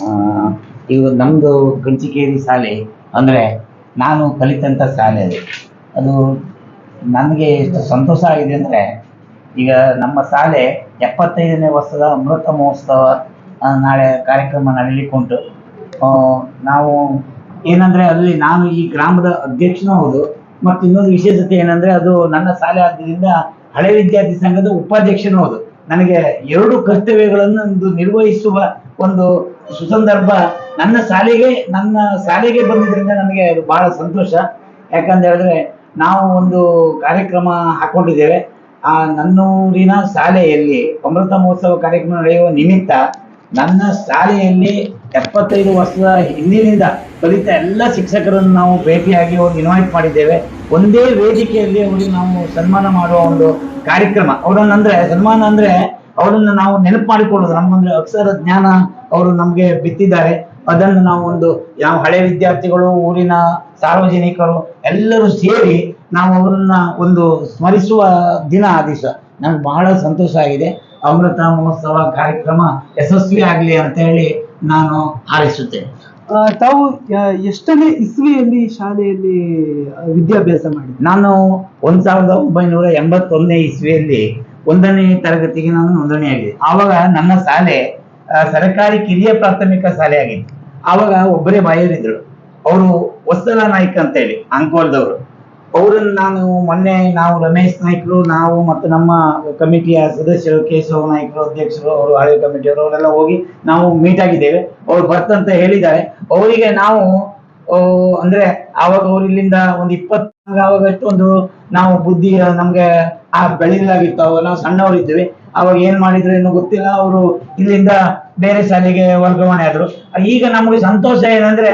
ಆ, ನಮ್ದು ಗಂಚಿಕೇರಿ ಶಾಲೆ ಅಂದ್ರೆ ನಾನು ಕಲಿತಂತ ಶಾಲೆ ಅದು. ಅದು ನನಗೆ ಎಷ್ಟು ಸಂತೋಷ ಆಗಿದೆ ಅಂದ್ರೆ ಈಗ ನಮ್ಮ ಶಾಲೆ ಎಪ್ಪತ್ತೈದನೇ ವರ್ಷದ ಅಮೃತ ಮಹೋತ್ಸವ ನಾಳೆ ಕಾರ್ಯಕ್ರಮ ನಡೀಲಿಕ್ಕುಂಟು. ನಾವು ಏನಂದರೆ ಅಲ್ಲಿ ನಾನು ಈ ಗ್ರಾಮದ ಅಧ್ಯಕ್ಷನೂ ಹೌದು ಮತ್ತು ಇನ್ನೊಂದು ವಿಶೇಷತೆ ಏನಂದರೆ ಅದು ನನ್ನ ಶಾಲೆ ಆದ್ದರಿಂದ ಹಳೆ ವಿದ್ಯಾರ್ಥಿ ಸಂಘದ ಉಪಾಧ್ಯಕ್ಷನೂ ಹೌದು ನನಗೆ ಎರಡು ಕರ್ತವ್ಯಗಳನ್ನು ಒಂದು ನಿರ್ವಹಿಸುವ ಒಂದು ಸುಸಂದರ್ಭ ನನ್ನ ಶಾಲೆಗೆ ನನ್ನ ಶಾಲೆಗೆ ಬಂದಿದ್ದರಿಂದ ನನಗೆ ಅದು ಬಹಳ ಸಂತೋಷ. ಯಾಕಂತ ಹೇಳಿದ್ರೆ ನಾವು ಒಂದು ಕಾರ್ಯಕ್ರಮ ಹಾಕೊಂಡಿದ್ದೇವೆ. ಆ, ನನ್ನೂರಿನ ಶಾಲೆಯಲ್ಲಿ ಅಮೃತ ಮಹೋತ್ಸವ ಕಾರ್ಯಕ್ರಮ ನಡೆಯುವ ನಿಮಿತ್ತ ನನ್ನ ಶಾಲೆಯಲ್ಲಿ ಎಪ್ಪತ್ತೈದು ವರ್ಷದ ಹಿಂದಿನಿಂದ ಕಲಿತ ಎಲ್ಲ ಶಿಕ್ಷಕರನ್ನು ನಾವು ಭೇಟಿಯಾಗಿ ಅವ್ರು ಇನ್ವೈಟ್ ಮಾಡಿದ್ದೇವೆ. ಒಂದೇ ವೇದಿಕೆಯಲ್ಲಿ ಅವ್ರಿಗೆ ನಾವು ಸನ್ಮಾನ ಮಾಡುವ ಒಂದು ಕಾರ್ಯಕ್ರಮ. ಅವರನ್ನ ಅಂದ್ರೆ, ಸನ್ಮಾನ ಅಂದ್ರೆ ಅವರನ್ನ ನಾವು ನೆನಪು ಮಾಡಿಕೊಳ್ಳೋದು ನಮ್ಮಂದ್ರೆ ಅಕ್ಷರ ಜ್ಞಾನ ಅವರು ನಮಗೆ ಬಿತ್ತಿದ್ದಾರೆ. ಅದನ್ನು ನಾವು ಒಂದು ಯಾವ ಹಳೆ ವಿದ್ಯಾರ್ಥಿಗಳು, ಊರಿನ ಸಾರ್ವಜನಿಕರು ಎಲ್ಲರೂ ಸೇರಿ ನಾವು ಅವರನ್ನ ಒಂದು ಸ್ಮರಿಸುವ ದಿನ ಆ ದಿವಸ. ನನಗೆ ಬಹಳ ಸಂತೋಷ ಆಗಿದೆ. ಅಮೃತ ಮಹೋತ್ಸವ ಕಾರ್ಯಕ್ರಮ ಯಶಸ್ವಿ ಆಗಲಿ ಅಂತ ಹೇಳಿ ನಾನು ಹಾರೈಸುತ್ತೇನೆ. ಆ, ತಾವು ಎಷ್ಟನೇ ಇಸ್ವಿಯಲ್ಲಿ ಶಾಲೆಯಲ್ಲಿ ವಿದ್ಯಾಭ್ಯಾಸ ಮಾಡಿ ನಾನು ಒಂದ್ ಸಾವಿರದ ಒಂಬೈನೂರ ಎಂಬತ್ತೊಂದನೇ ಇಸ್ವಿಯಲ್ಲಿ ಒಂದನೇ ತರಗತಿಗೆ ನಾನು ನೋಂದಣಿಯಾಗಿದೆ ಆವಾಗ ನನ್ನ ಶಾಲೆ ಸರ್ಕಾರಿ ಕಿರಿಯ ಪ್ರಾಥಮಿಕ ಶಾಲೆ ಆಗಿತ್ತು. ಆವಾಗ ಒಬ್ಬರೇ ಬಾಯರಿದ್ರು ಅವರು ಹೊಸಲ ನಾಯ್ಕ ಅಂತ ಹೇಳಿ ಅಂಕೋಲ್ದವರು. ಅವರನ್ನು ನಾನು ಮೊನ್ನೆ ನಾವು ರಮೇಶ್ ನಾಯ್ಕರು, ನಾವು ಮತ್ತು ನಮ್ಮ ಕಮಿಟಿಯ ಸದಸ್ಯರು, ಕೇಶವ ನಾಯ್ಕರು, ಅಧ್ಯಕ್ಷರು, ಅವರು ಹಳೆ ಕಮಿಟಿಯವರು ಅವರೆಲ್ಲ ಹೋಗಿ ನಾವು ಮೀಟ್ ಆಗಿದ್ದೇವೆ. ಅವ್ರು ಬರ್ತಂತ ಹೇಳಿದ್ದಾರೆ. ಅವರಿಗೆ ನಾವು ಅಂದ್ರೆ ಆವಾಗ ಅವ್ರು ಇಲ್ಲಿಂದ ಒಂದು ಇಪ್ಪತ್ತು ಆವಾಗ ಅಷ್ಟೊಂದು ನಾವು ಬುದ್ಧಿ, ನಮ್ಗೆ ಆ ಬೆಳೆದಾಗಿತ್ತು ಅವಾಗ ನಾವು ಸಣ್ಣವರಿದ್ದೇವೆ ಅವಾಗ ಏನ್ ಮಾಡಿದ್ರು ಏನು ಗೊತ್ತಿಲ್ಲ. ಅವರು ಇಲ್ಲಿಂದ ಬೇರೆ ಶಾಲೆಗೆ ವರ್ಗಾವಣೆ ಆದ್ರು. ಈಗ ನಮಗೆ ಸಂತೋಷ ಏನಂದ್ರೆ,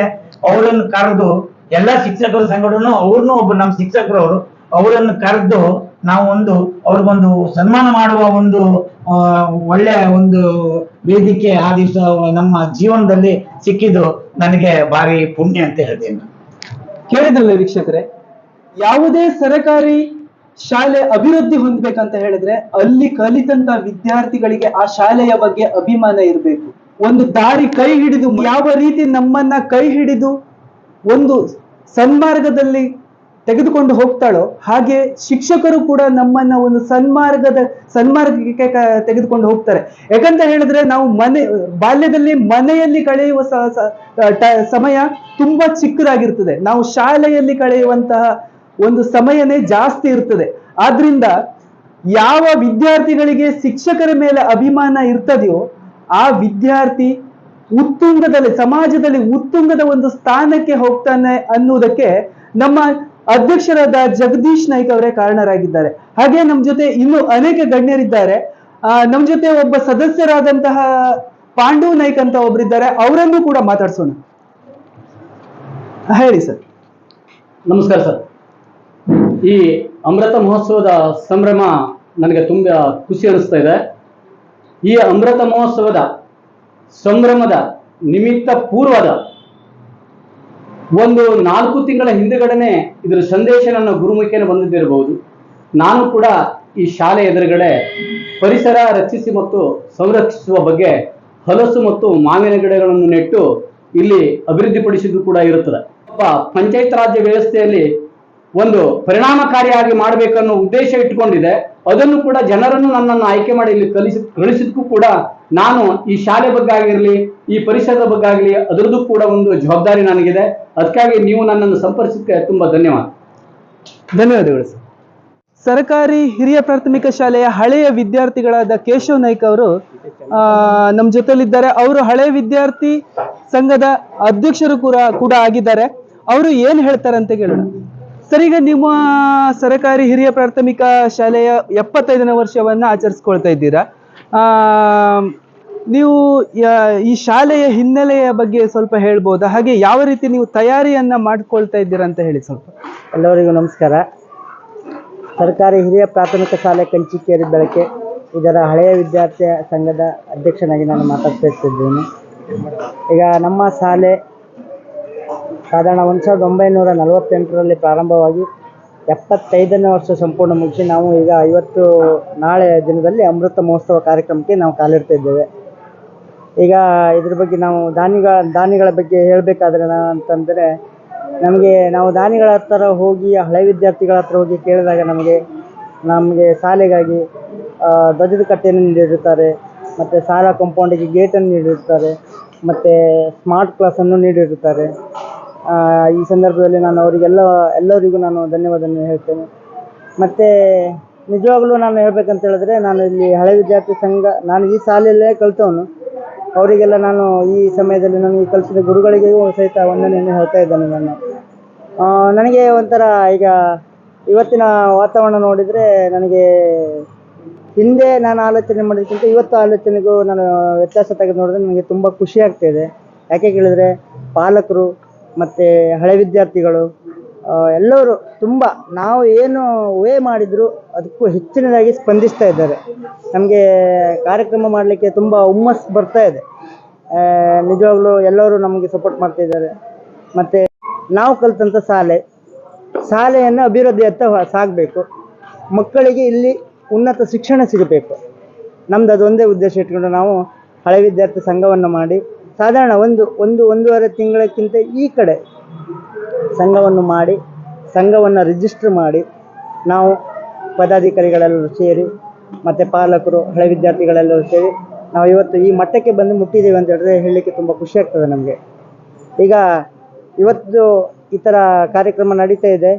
ಅವರನ್ನು ಕರೆದು ಎಲ್ಲ ಶಿಕ್ಷಕರ ಸಂಘಟನೆ ಅವ್ರನ್ನೂ ಒಬ್ಬ ನಮ್ಮ ಶಿಕ್ಷಕರು ಅವರು ಅವರನ್ನು ಕರೆದು ನಾವು ಒಂದು ಅವ್ರಿಗೊಂದು ಸನ್ಮಾನ ಮಾಡುವ ಒಂದು ಒಳ್ಳೆ ಒಂದು ವೇದಿಕೆ ಆ ದಿವಸ ನಮ್ಮ ಜೀವನದಲ್ಲಿ ಸಿಕ್ಕಿದ್ದು ನನಗೆ ಭಾರಿ ಪುಣ್ಯ ಅಂತ ಹೇಳ್ತೀನಿ. ಕೇಳಿದ್ರಲ್ಲ ವೀಕ್ಷಕರೇ, ಯಾವುದೇ ಸರಕಾರಿ ಶಾಲೆ ಅಭಿವೃದ್ಧಿ ಹೊಂದ್ಬೇಕಂತ ಹೇಳಿದ್ರೆ ಅಲ್ಲಿ ಕಲಿತಂತ ವಿದ್ಯಾರ್ಥಿಗಳಿಗೆ ಆ ಶಾಲೆಯ ಬಗ್ಗೆ ಅಭಿಮಾನ ಇರಬೇಕು ಒಂದು ದಾರಿ ಕೈ ಹಿಡಿದು ಯಾವ ರೀತಿ ನಮ್ಮನ್ನ ಕೈ ಹಿಡಿದು ಒಂದು ಸನ್ಮಾರ್ಗದಲ್ಲಿ ತೆಗೆದುಕೊಂಡು ಹೋಗ್ತಾಳೋ ಹಾಗೆ ಶಿಕ್ಷಕರು ಕೂಡ ನಮ್ಮನ್ನ ಒಂದು ಸನ್ಮಾರ್ಗದ ಸನ್ಮಾರ್ಗಕ್ಕೆ ತೆಗೆದುಕೊಂಡು ಹೋಗ್ತಾರೆ. ಯಾಕಂತ ಹೇಳಿದ್ರೆ ನಾವು ಮನೆ, ಬಾಲ್ಯದಲ್ಲಿ ಮನೆಯಲ್ಲಿ ಕಳೆಯುವ ಸಮಯ ತುಂಬಾ ಚಿಕ್ಕದಾಗಿರ್ತದೆ. ನಾವು ಶಾಲೆಯಲ್ಲಿ ಕಳೆಯುವಂತಹ ಒಂದು ಸಮಯನೇ ಜಾಸ್ತಿ ಇರ್ತದೆ. ಆದ್ರಿಂದ ಯಾವ ವಿದ್ಯಾರ್ಥಿಗಳಿಗೆ ಶಿಕ್ಷಕರ ಮೇಲೆ ಅಭಿಮಾನ ಇರ್ತದೆಯೋ ಆ ವಿದ್ಯಾರ್ಥಿ ಉತ್ತುಂಗದಲ್ಲಿ ಸಮಾಜದಲ್ಲಿ ಉತ್ತುಂಗದ ಒಂದು ಸ್ಥಾನಕ್ಕೆ ಹೋಗ್ತಾನೆ ಅನ್ನುವುದಕ್ಕೆ ನಮ್ಮ ಅಧ್ಯಕ್ಷರಾದ ಜಗದೀಶ್ ನಾಯ್ಕ್ ಅವರೇ ಕಾರಣರಾಗಿದ್ದಾರೆ. ಹಾಗೆ ನಮ್ಮ ಜೊತೆ ಇನ್ನು ಅನೇಕ ಗಣ್ಯರಿದ್ದಾರೆ. ಆ, ನಮ್ಮ ಜೊತೆ ಒಬ್ಬ ಸದಸ್ಯರಾದಂತಹ ಪಾಂಡು ನಾಯ್ಕ್ ಅಂತ ಒಬ್ಬರಿದ್ದಾರೆ ಅವರನ್ನು ಕೂಡ ಮಾತಾಡ್ಸೋಣ. ಹೇಳಿ ಸರ್. ನಮಸ್ಕಾರ ಸರ್. ಈ ಅಮೃತ ಮಹೋತ್ಸವದ ಸಂಭ್ರಮ ನನಗೆ ತುಂಬ ಖುಷಿ ಅನಿಸ್ತಾ ಇದೆ. ಈ ಅಮೃತ ಮಹೋತ್ಸವದ ಸಂಭ್ರಮದ ನಿಮಿತ್ತ ಪೂರ್ವದ ಒಂದು ನಾಲ್ಕು ತಿಂಗಳ ಹಿಂದುಗಡೆನೆ ಇದರ ಸಂದೇಶ ನನ್ನ ಗುರುಮುಖಿಯನ್ನು ಬಂದಿದ್ದಿರಬಹುದು. ನಾನು ಕೂಡ ಈ ಶಾಲೆ ಎದುರುಗಡೆ ಪರಿಸರ ರಕ್ಷಿಸಿ ಮತ್ತು ಸಂರಕ್ಷಿಸುವ ಬಗ್ಗೆ ಹಲಸು ಮತ್ತು ಮಾವಿನ ಗಿಡಗಳನ್ನು ನೆಟ್ಟು ಇಲ್ಲಿ ಅಭಿವೃದ್ಧಿಪಡಿಸಿದ್ದು ಕೂಡ ಇರುತ್ತದೆ. ಪಂಚಾಯತ್ ರಾಜ್ಯ ವ್ಯವಸ್ಥೆಯಲ್ಲಿ ಒಂದು ಪರಿಣಾಮಕಾರಿಯಾಗಿ ಮಾಡಬೇಕನ್ನೋ ಉದ್ದೇಶ ಇಟ್ಕೊಂಡಿದೆ ಅದನ್ನು ಕೂಡ ಜನರನ್ನು ನನ್ನನ್ನು ಆಯ್ಕೆ ಮಾಡಿ ಇಲ್ಲಿ ಕಲಿಸಿ ಕಳಿಸಿದ್ಕೂ ಕೂಡ ನಾನು ಈ ಶಾಲೆ ಬಗ್ಗೆ ಆಗಿರಲಿ, ಈ ಪರಿಸರದ ಬಗ್ಗೆ ಆಗಲಿ ಅದರದ್ದು ಕೂಡ ಒಂದು ಜವಾಬ್ದಾರಿ ನನಗಿದೆ. ಅದಕ್ಕಾಗಿ ನೀವು ನನ್ನನ್ನು ಸಂಪರ್ಕಿಸಕ್ಕೆ ತುಂಬಾ ಧನ್ಯವಾದ. ಧನ್ಯವಾದಗಳು ಸರ್. ಸರ್ಕಾರಿ ಹಿರಿಯ ಪ್ರಾಥಮಿಕ ಶಾಲೆಯ ಹಳೆಯ ವಿದ್ಯಾರ್ಥಿಗಳಾದ ಕೇಶವ್ ನಾಯ್ಕ್ ಅವರು ನಮ್ಮ ಜೊತೆಲಿದ್ದಾರೆ ಅವರು ಹಳೆಯ ವಿದ್ಯಾರ್ಥಿ ಸಂಘದ ಅಧ್ಯಕ್ಷರು ಕೂಡ ಕೂಡ ಆಗಿದ್ದಾರೆ. ಅವರು ಏನು ಹೇಳ್ತಾರೆ ಅಂತ ಕೇಳೋಣ. ಸರ್, ಈಗ ನಿಮ್ಮ ಸರಕಾರಿ ಹಿರಿಯ ಪ್ರಾಥಮಿಕ ಶಾಲೆಯ ಎಪ್ಪತ್ತೈದನೇ ವರ್ಷವನ್ನು ಆಚರಿಸ್ಕೊಳ್ತಾ ಇದ್ದೀರಾ? ನೀವು ಈ ಶಾಲೆಯ ಹಿನ್ನೆಲೆಯ ಬಗ್ಗೆ ಸ್ವಲ್ಪ ಹೇಳ್ಬೋದಾ? ಹಾಗೆ ಯಾವ ರೀತಿ ನೀವು ತಯಾರಿಯನ್ನ ಮಾಡ್ಕೊಳ್ತಾ ಇದ್ದೀರಾ ಅಂತ ಹೇಳಿ ಸ್ವಲ್ಪ. ಎಲ್ಲರಿಗೂ ನಮಸ್ಕಾರ. ಸರ್ಕಾರಿ ಹಿರಿಯ ಪ್ರಾಥಮಿಕ ಶಾಲೆ ಕಂಚಿಕೇರಿ ಬೆಳಕೆ, ಇದರ ಹಳೆಯ ವಿದ್ಯಾರ್ಥಿ ಸಂಘದ ಅಧ್ಯಕ್ಷನಾಗಿ ನಾನು ಮಾತಾಡ್ತಾ ಇರ್ತಿದ್ದೇನೆ. ಈಗ ನಮ್ಮ ಶಾಲೆ ಸಾಧಾರಣ ಒಂದು ಸಾವಿರದ ಒಂಬೈನೂರ ನಲವತ್ತೆಂಟರಲ್ಲಿ ಪ್ರಾರಂಭವಾಗಿ ಎಪ್ಪತ್ತೈದನೇ ವರ್ಷ ಸಂಪೂರ್ಣ ಮುಗಿಸಿ ನಾವು ಈಗ ಐವತ್ತು ನಾಳೆ ದಿನದಲ್ಲಿ ಅಮೃತ ಮಹೋತ್ಸವ ಕಾರ್ಯಕ್ರಮಕ್ಕೆ ನಾವು ಕಾಲಿಡ್ತಾ ಇದ್ದೇವೆ. ಈಗ ಇದ್ರ ಬಗ್ಗೆ ನಾವು ದಾನಿಗಳ ದಾನಿಗಳ ಬಗ್ಗೆ ಹೇಳಬೇಕಾದ್ರೆ ಅಂತಂದರೆ ನಮಗೆ ನಾವು ದಾನಿಗಳ ಹತ್ರ ಹೋಗಿ, ಹಳೆ ವಿದ್ಯಾರ್ಥಿಗಳ ಹತ್ರ ಹೋಗಿ ಕೇಳಿದಾಗ ನಮಗೆ ನಮಗೆ ಶಾಲೆಗಾಗಿ ಧ್ವಜದ ಕಟ್ಟೆಯನ್ನು ನೀಡಿರುತ್ತಾರೆ, ಮತ್ತು ಶಾಲಾ ಕಾಂಪೌಂಡಿಗೆ ಗೇಟನ್ನು ನೀಡಿರುತ್ತಾರೆ, ಮತ್ತು ಸ್ಮಾರ್ಟ್ ಕ್ಲಾಸನ್ನು ನೀಡಿರುತ್ತಾರೆ. ಈ ಸಂದರ್ಭದಲ್ಲಿ ನಾನು ಅವರಿಗೆಲ್ಲ, ಎಲ್ಲರಿಗೂ ನಾನು ಧನ್ಯವಾದವನ್ನು ಹೇಳ್ತೇನೆ. ಮತ್ತು, ನಿಜವಾಗ್ಲೂ ನಾನು ಹೇಳ್ಬೇಕಂತ ಹೇಳಿದ್ರೆ, ನಾನು ಇಲ್ಲಿ ಹಳೆ ವಿದ್ಯಾರ್ಥಿ ಸಂಘ, ನಾನು ಈ ಶಾಲೆಯಲ್ಲೇ ಕಲಿತವನು. ಅವರಿಗೆಲ್ಲ ನಾನು ಈ ಸಮಯದಲ್ಲಿ ನನಗೆ ಕಲಿಸಿದ ಗುರುಗಳಿಗೂ ಸಹಿತ ವಂದನೆಯನ್ನು ಹೇಳ್ತಾ ಇದ್ದೇನೆ ನಾನು. ನನಗೆ ಒಂಥರ ಈಗ ಇವತ್ತಿನ ವಾತಾವರಣ ನೋಡಿದರೆ ನನಗೆ ಹಿಂದೆ ನಾನು ಆಲೋಚನೆ ಮಾಡೋದಕ್ಕಿಂತ ಇವತ್ತು ಆಲೋಚನೆಗೂ ನಾನು ವ್ಯತ್ಯಾಸ ತೆಗೆದು ನೋಡಿದ್ರೆ ನನಗೆ ತುಂಬ ಖುಷಿ ಆಗ್ತಾ ಇದೆ. ಯಾಕೆ ಕೇಳಿದರೆ ಪಾಲಕರು ಮತ್ತು ಹಳೆ ವಿದ್ಯಾರ್ಥಿಗಳು ಎಲ್ಲರೂ ತುಂಬ ನಾವು ಏನು ವೇ ಮಾಡಿದರೂ ಅದಕ್ಕೂ ಹೆಚ್ಚಿನದಾಗಿ ಸ್ಪಂದಿಸ್ತಾ ಇದ್ದಾರೆ. ನಮಗೆ ಕಾರ್ಯಕ್ರಮ ಮಾಡಲಿಕ್ಕೆ ತುಂಬ ಹುಮ್ಮಸ್ಸು ಬರ್ತಾ ಇದೆ. ನಿಜವಾಗ್ಲೂ ಎಲ್ಲರೂ ನಮಗೆ ಸಪೋರ್ಟ್ ಮಾಡ್ತಾ ಇದ್ದಾರೆ. ಮತ್ತು ನಾವು ಕಲಿತಂಥ ಶಾಲೆ, ಶಾಲೆಯನ್ನು ಅಭಿವೃದ್ಧಿಯತ್ತ ಸಾಗಬೇಕು. ಮಕ್ಕಳಿಗೆ ಇಲ್ಲಿ ಉನ್ನತ ಶಿಕ್ಷಣ ಸಿಗಬೇಕು. ನಮ್ದು ಅದೊಂದೇ ಉದ್ದೇಶ ಇಟ್ಕೊಂಡು ನಾವು ಹಳೆ ವಿದ್ಯಾರ್ಥಿ ಸಂಘವನ್ನು ಮಾಡಿ ಸಾಧಾರಣ ಒಂದು ಒಂದು, ಒಂದೂವರೆ ತಿಂಗಳಕ್ಕಿಂತ ಈ ಕಡೆ ಸಂಘವನ್ನು ಮಾಡಿ, ಸಂಘವನ್ನು ರಿಜಿಸ್ಟ್ರ್ ಮಾಡಿ ನಾವು ಪದಾಧಿಕಾರಿಗಳೆಲ್ಲರೂ ಸೇರಿ, ಮತ್ತು ಪಾಲಕರು, ಹಳೆ ವಿದ್ಯಾರ್ಥಿಗಳೆಲ್ಲರೂ ಸೇರಿ ನಾವು ಇವತ್ತು ಈ ಮಟ್ಟಕ್ಕೆ ಬಂದು ಮುಟ್ಟಿದ್ದೇವೆ ಅಂತ ಹೇಳಿದ್ರೆ ಹೇಳಲಿಕ್ಕೆ ತುಂಬ ಖುಷಿ ಆಗ್ತದೆ ನಮಗೆ. ಈಗ ಇವತ್ತು ಈ ಥರ ಕಾರ್ಯಕ್ರಮ ನಡೀತಾ ಇದೆ.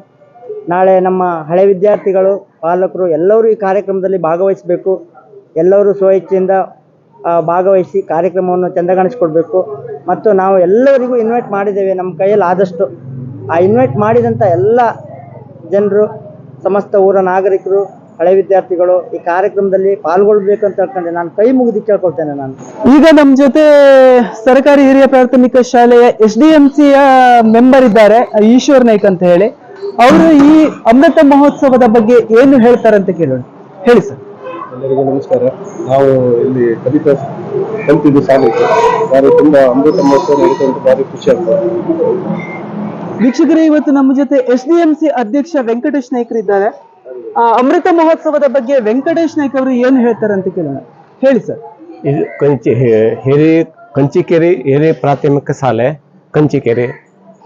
ನಾಳೆ ನಮ್ಮ ಹಳೆ ವಿದ್ಯಾರ್ಥಿಗಳು, ಪಾಲಕರು ಎಲ್ಲರೂ ಈ ಕಾರ್ಯಕ್ರಮದಲ್ಲಿ ಭಾಗವಹಿಸಬೇಕು. ಎಲ್ಲರೂ ಸ್ವಇಚ್ಛೆಯಿಂದ ಭಾಗವಹಿಸಿ ಕಾರ್ಯಕ್ರಮವನ್ನು ಚಂದಗಾಣಿಸ್ಕೊಡ್ಬೇಕು. ಮತ್ತು ನಾವು ಎಲ್ಲರಿಗೂ ಇನ್ವೈಟ್ ಮಾಡಿದ್ದೇವೆ. ನಮ್ಮ ಕೈಯಲ್ಲಿ ಆದಷ್ಟು. ಆ ಇನ್ವೈಟ್ ಮಾಡಿದಂಥ ಎಲ್ಲ ಜನರು, ಸಮಸ್ತ ಊರ ನಾಗರಿಕರು, ಹಳೆ ವಿದ್ಯಾರ್ಥಿಗಳು ಈ ಕಾರ್ಯಕ್ರಮದಲ್ಲಿ ಪಾಲ್ಗೊಳ್ಬೇಕು ಅಂತ ಹೇಳ್ಕೊಂಡೆ ನಾನು ಕೈ ಮುಗಿದು ಕೇಳ್ಕೊಳ್ತೇನೆ ನಾನು. ಈಗ ನಮ್ಮ ಜೊತೆ ಸರ್ಕಾರಿ ಹಿರಿಯ ಪ್ರಾಥಮಿಕ ಶಾಲೆಯ ಎಸ್ ಡಿ ಎಂ ಸಿಯ ಮೆಂಬರ್ ಇದ್ದಾರೆ, ಈಶ್ವರ್ ನಾಯ್ಕ್ ಅಂತ ಹೇಳಿ. ಅವರು ಈ ಅಮೃತ ಮಹೋತ್ಸವದ ಬಗ್ಗೆ ಏನು ಹೇಳ್ತಾರೆ ಅಂತ ಕೇಳೋಣ. ಹೇಳಿ ಸರ್. ಎಲ್ಲರಿಗೂ ನಮಸ್ಕಾರ. ನಾವು ಇಲ್ಲಿ ಕಲಿತ ಕಲಿತಿದ್ದು ಶಾಲೆಗೆ ಬಾರಿ ತುಂಬಾ ಅಮೃತ ಮಹೋತ್ಸವ ನಡೆಸುವಂತ ಬಾರಿ ಭಾರಿ ಖುಷಿ ಆಗ್ತದೆ. ವೀಕ್ಷಕರೇ ಇವತ್ತು ನಮ್ಮ ಜೊತೆ ಎಸ್ ಡಿ ಎಂ ಸಿ ಅಧ್ಯಕ್ಷ ವೆಂಕಟೇಶ್ ನಾಯ್ಕರ್ ಇದ್ದಾರೆ. ಆ, ಅಮೃತ ಮಹೋತ್ಸವದ ಬಗ್ಗೆ ವೆಂಕಟೇಶ್ ನಾಯ್ಕ ಅವರು ಏನು ಹೇಳ್ತಾರೆ ಅಂತ ಕೇಳೋಣ. ಹೇಳಿ ಸರ್. ಇದು ಕಂಚಿ ಹೇರಿ ಹಿರಿ ಕಂಚಿಕೆರೆ ಹಿರಿ ಪ್ರಾಥಮಿಕ ಶಾಲೆ ಕಂಚಿಕೆರೆ.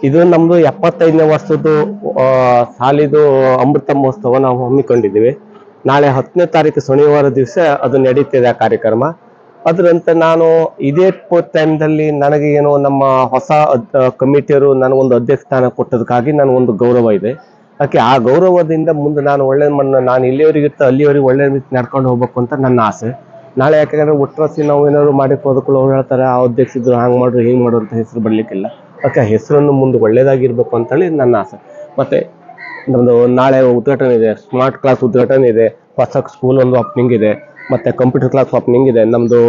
ಇದು ನಮ್ದು ಎಪ್ಪತ್ತೈದನೇ ವರ್ಷದ್ದು ಆ, ಸಾಲಿದು ಅಮೃತ ಮಹೋತ್ಸವ ನಾವು ಹಮ್ಮಿಕೊಂಡಿದ್ದೀವಿ. ನಾಳೆ ಹತ್ತನೇ ತಾರೀಕು ಶನಿವಾರ ದಿವಸ ಅದು ನಡೀತಿದೆ ಆ ಕಾರ್ಯಕ್ರಮ. ಅದರಂತೆ ನಾನು ಇದೇ ಟೈಮ್ದಲ್ಲಿ ನನಗೆ ಏನೋ ನಮ್ಮ ಹೊಸ ಕಮಿಟಿಯವರು ನನಗೊಂದು ಅಧ್ಯಕ್ಷ ಸ್ಥಾನ ಕೊಟ್ಟದಕ್ಕಾಗಿ ನನಗೊಂದು ಗೌರವ ಇದೆ. ಯಾಕೆ ಆ ಗೌರವದಿಂದ ಮುಂದೆ ನಾನು ಒಳ್ಳೆ ನಾನು ಇಲ್ಲಿಯವರೆಗೆ ಅಲ್ಲಿಯವರೆಗೆ ಒಳ್ಳೆ ರೀತಿ ನಡ್ಕೊಂಡು ಹೋಗ್ಬೇಕು ಅಂತ ನನ್ನ ಆಸೆ. ನಾಳೆ ಯಾಕಂದ್ರೆ ಒಟ್ಟರಸಿ ನಾವು ಏನಾದ್ರು ಮಾಡಿ ಅವ್ರು ಹೇಳ್ತಾರೆ, ಆ ಅಧ್ಯಕ್ಷಿದ್ರು ಹಂಗೆ ಮಾಡ್ರು, ಹಿಂಗೆ ಮಾಡ್ರು ಅಂತ ಹೆಸರು ಬರಲಿಕ್ಕಿಲ್ಲ. ಯಾಕೆ ಹೆಸರನ್ನು ಮುಂದೆ ಒಳ್ಳೇದಾಗಿರ್ಬೇಕು ಅಂತೇಳಿ ನನ್ನ ಆಸೆ. ಮತ್ತೆ ನಮ್ದು ನಾಳೆ ಉದ್ಘಾಟನೆ ಇದೆ ಸ್ಮಾರ್ಟ್ ಕ್ಲಾಸ್ ಉದ್ಘಾಟನೆ ಇದೆ ಹೊಸ ಸ್ಕೂಲ್ ಒಂದು ಓಪನಿಂಗ್ ಇದೆ ಮತ್ತೆ ಕಂಪ್ಯೂಟರ್ ಕ್ಲಾಸ್ ಓಪನಿಂಗ್ ಇದೆ ನಮ್ದು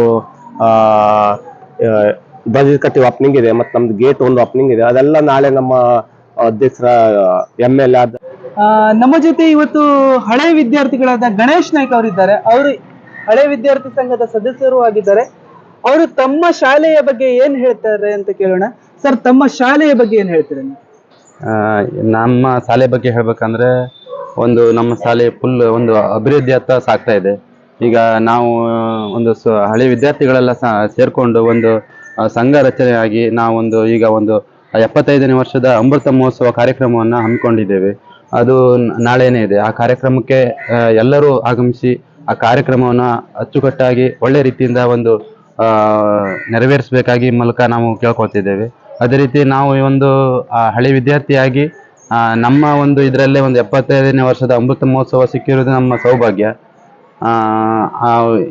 ಧ್ವಜದ ಕಟ್ಟಿ ಓಪನಿಂಗ್ ಇದೆ ಮತ್ತೆ ನಮ್ದು ಗೇಟ್ ಒಂದು ಓಪನಿಂಗ್ ಇದೆ ಅದೆಲ್ಲ ನಾಳೆ ನಮ್ಮ ಅಧ್ಯಕ್ಷರ ಎಂ ಎಲ್ ಆ, ನಮ್ಮ ಜೊತೆ ಇವತ್ತು ಹಳೆ ವಿದ್ಯಾರ್ಥಿಗಳಾದ ಗಣೇಶ್ ನಾಯ್ಕ ಅವರಿದ್ದಾರೆ. ಅವರು ಹಳೆ ವಿದ್ಯಾರ್ಥಿ ಸಂಘದ ಸದಸ್ಯರು ಆಗಿದ್ದಾರೆ. ಅವರು ತಮ್ಮ ಶಾಲೆಯ ಬಗ್ಗೆ ಏನ್ ಹೇಳ್ತಾರೆ ಅಂತ ಕೇಳೋಣ. ಸರ್ ತಮ್ಮ ಶಾಲೆಯ ಬಗ್ಗೆ ಏನ್ ಹೇಳ್ತೀರಾ ನಮ್ಮ ಶಾಲೆ ಬಗ್ಗೆ ಹೇಳ್ಬೇಕಂದ್ರೆ ಒಂದು ನಮ್ಮ ಶಾಲೆ ಫುಲ್ ಒಂದು ಅಭಿವೃದ್ಧಿಯತ್ತ ಸಾಗ್ತಾ ಇದೆ. ಈಗ ನಾವು ಒಂದು ಸ, ಹಳೆ ವಿದ್ಯಾರ್ಥಿಗಳೆಲ್ಲ ಸೇರಿಕೊಂಡು ಒಂದು ಸಂಘ ರಚನೆಯಾಗಿ ನಾವೊಂದು ಈಗ ಒಂದು ಎಪ್ಪತ್ತೈದನೇ ವರ್ಷದ ಅಮೃತ ಮಹೋತ್ಸವ ಕಾರ್ಯಕ್ರಮವನ್ನು ಹಮ್ಮಿಕೊಂಡಿದ್ದೇವೆ. ಅದು ನಾಳೆನೇ ಇದೆ. ಆ ಕಾರ್ಯಕ್ರಮಕ್ಕೆ ಎಲ್ಲರೂ ಆಗಮಿಸಿ ಆ ಕಾರ್ಯಕ್ರಮವನ್ನು ಅಚ್ಚುಕಟ್ಟಾಗಿ ಒಳ್ಳೆ ರೀತಿಯಿಂದ ಒಂದು ನೆರವೇರಿಸಬೇಕಾಗಿ ಮೂಲಕ ನಾವು ಕೇಳ್ಕೊಳ್ತಿದ್ದೇವೆ. ಅದೇ ರೀತಿ ನಾವು ಈ ಒಂದು ಹಳೆ ವಿದ್ಯಾರ್ಥಿಯಾಗಿ ನಮ್ಮ ಒಂದು ಇದರಲ್ಲೇ ಒಂದು ಎಪ್ಪತ್ತೈದನೇ ವರ್ಷದ ಅಮೃತ ಮಹೋತ್ಸವ ಸಿಕ್ಕಿರುವುದು ನಮ್ಮ ಸೌಭಾಗ್ಯ.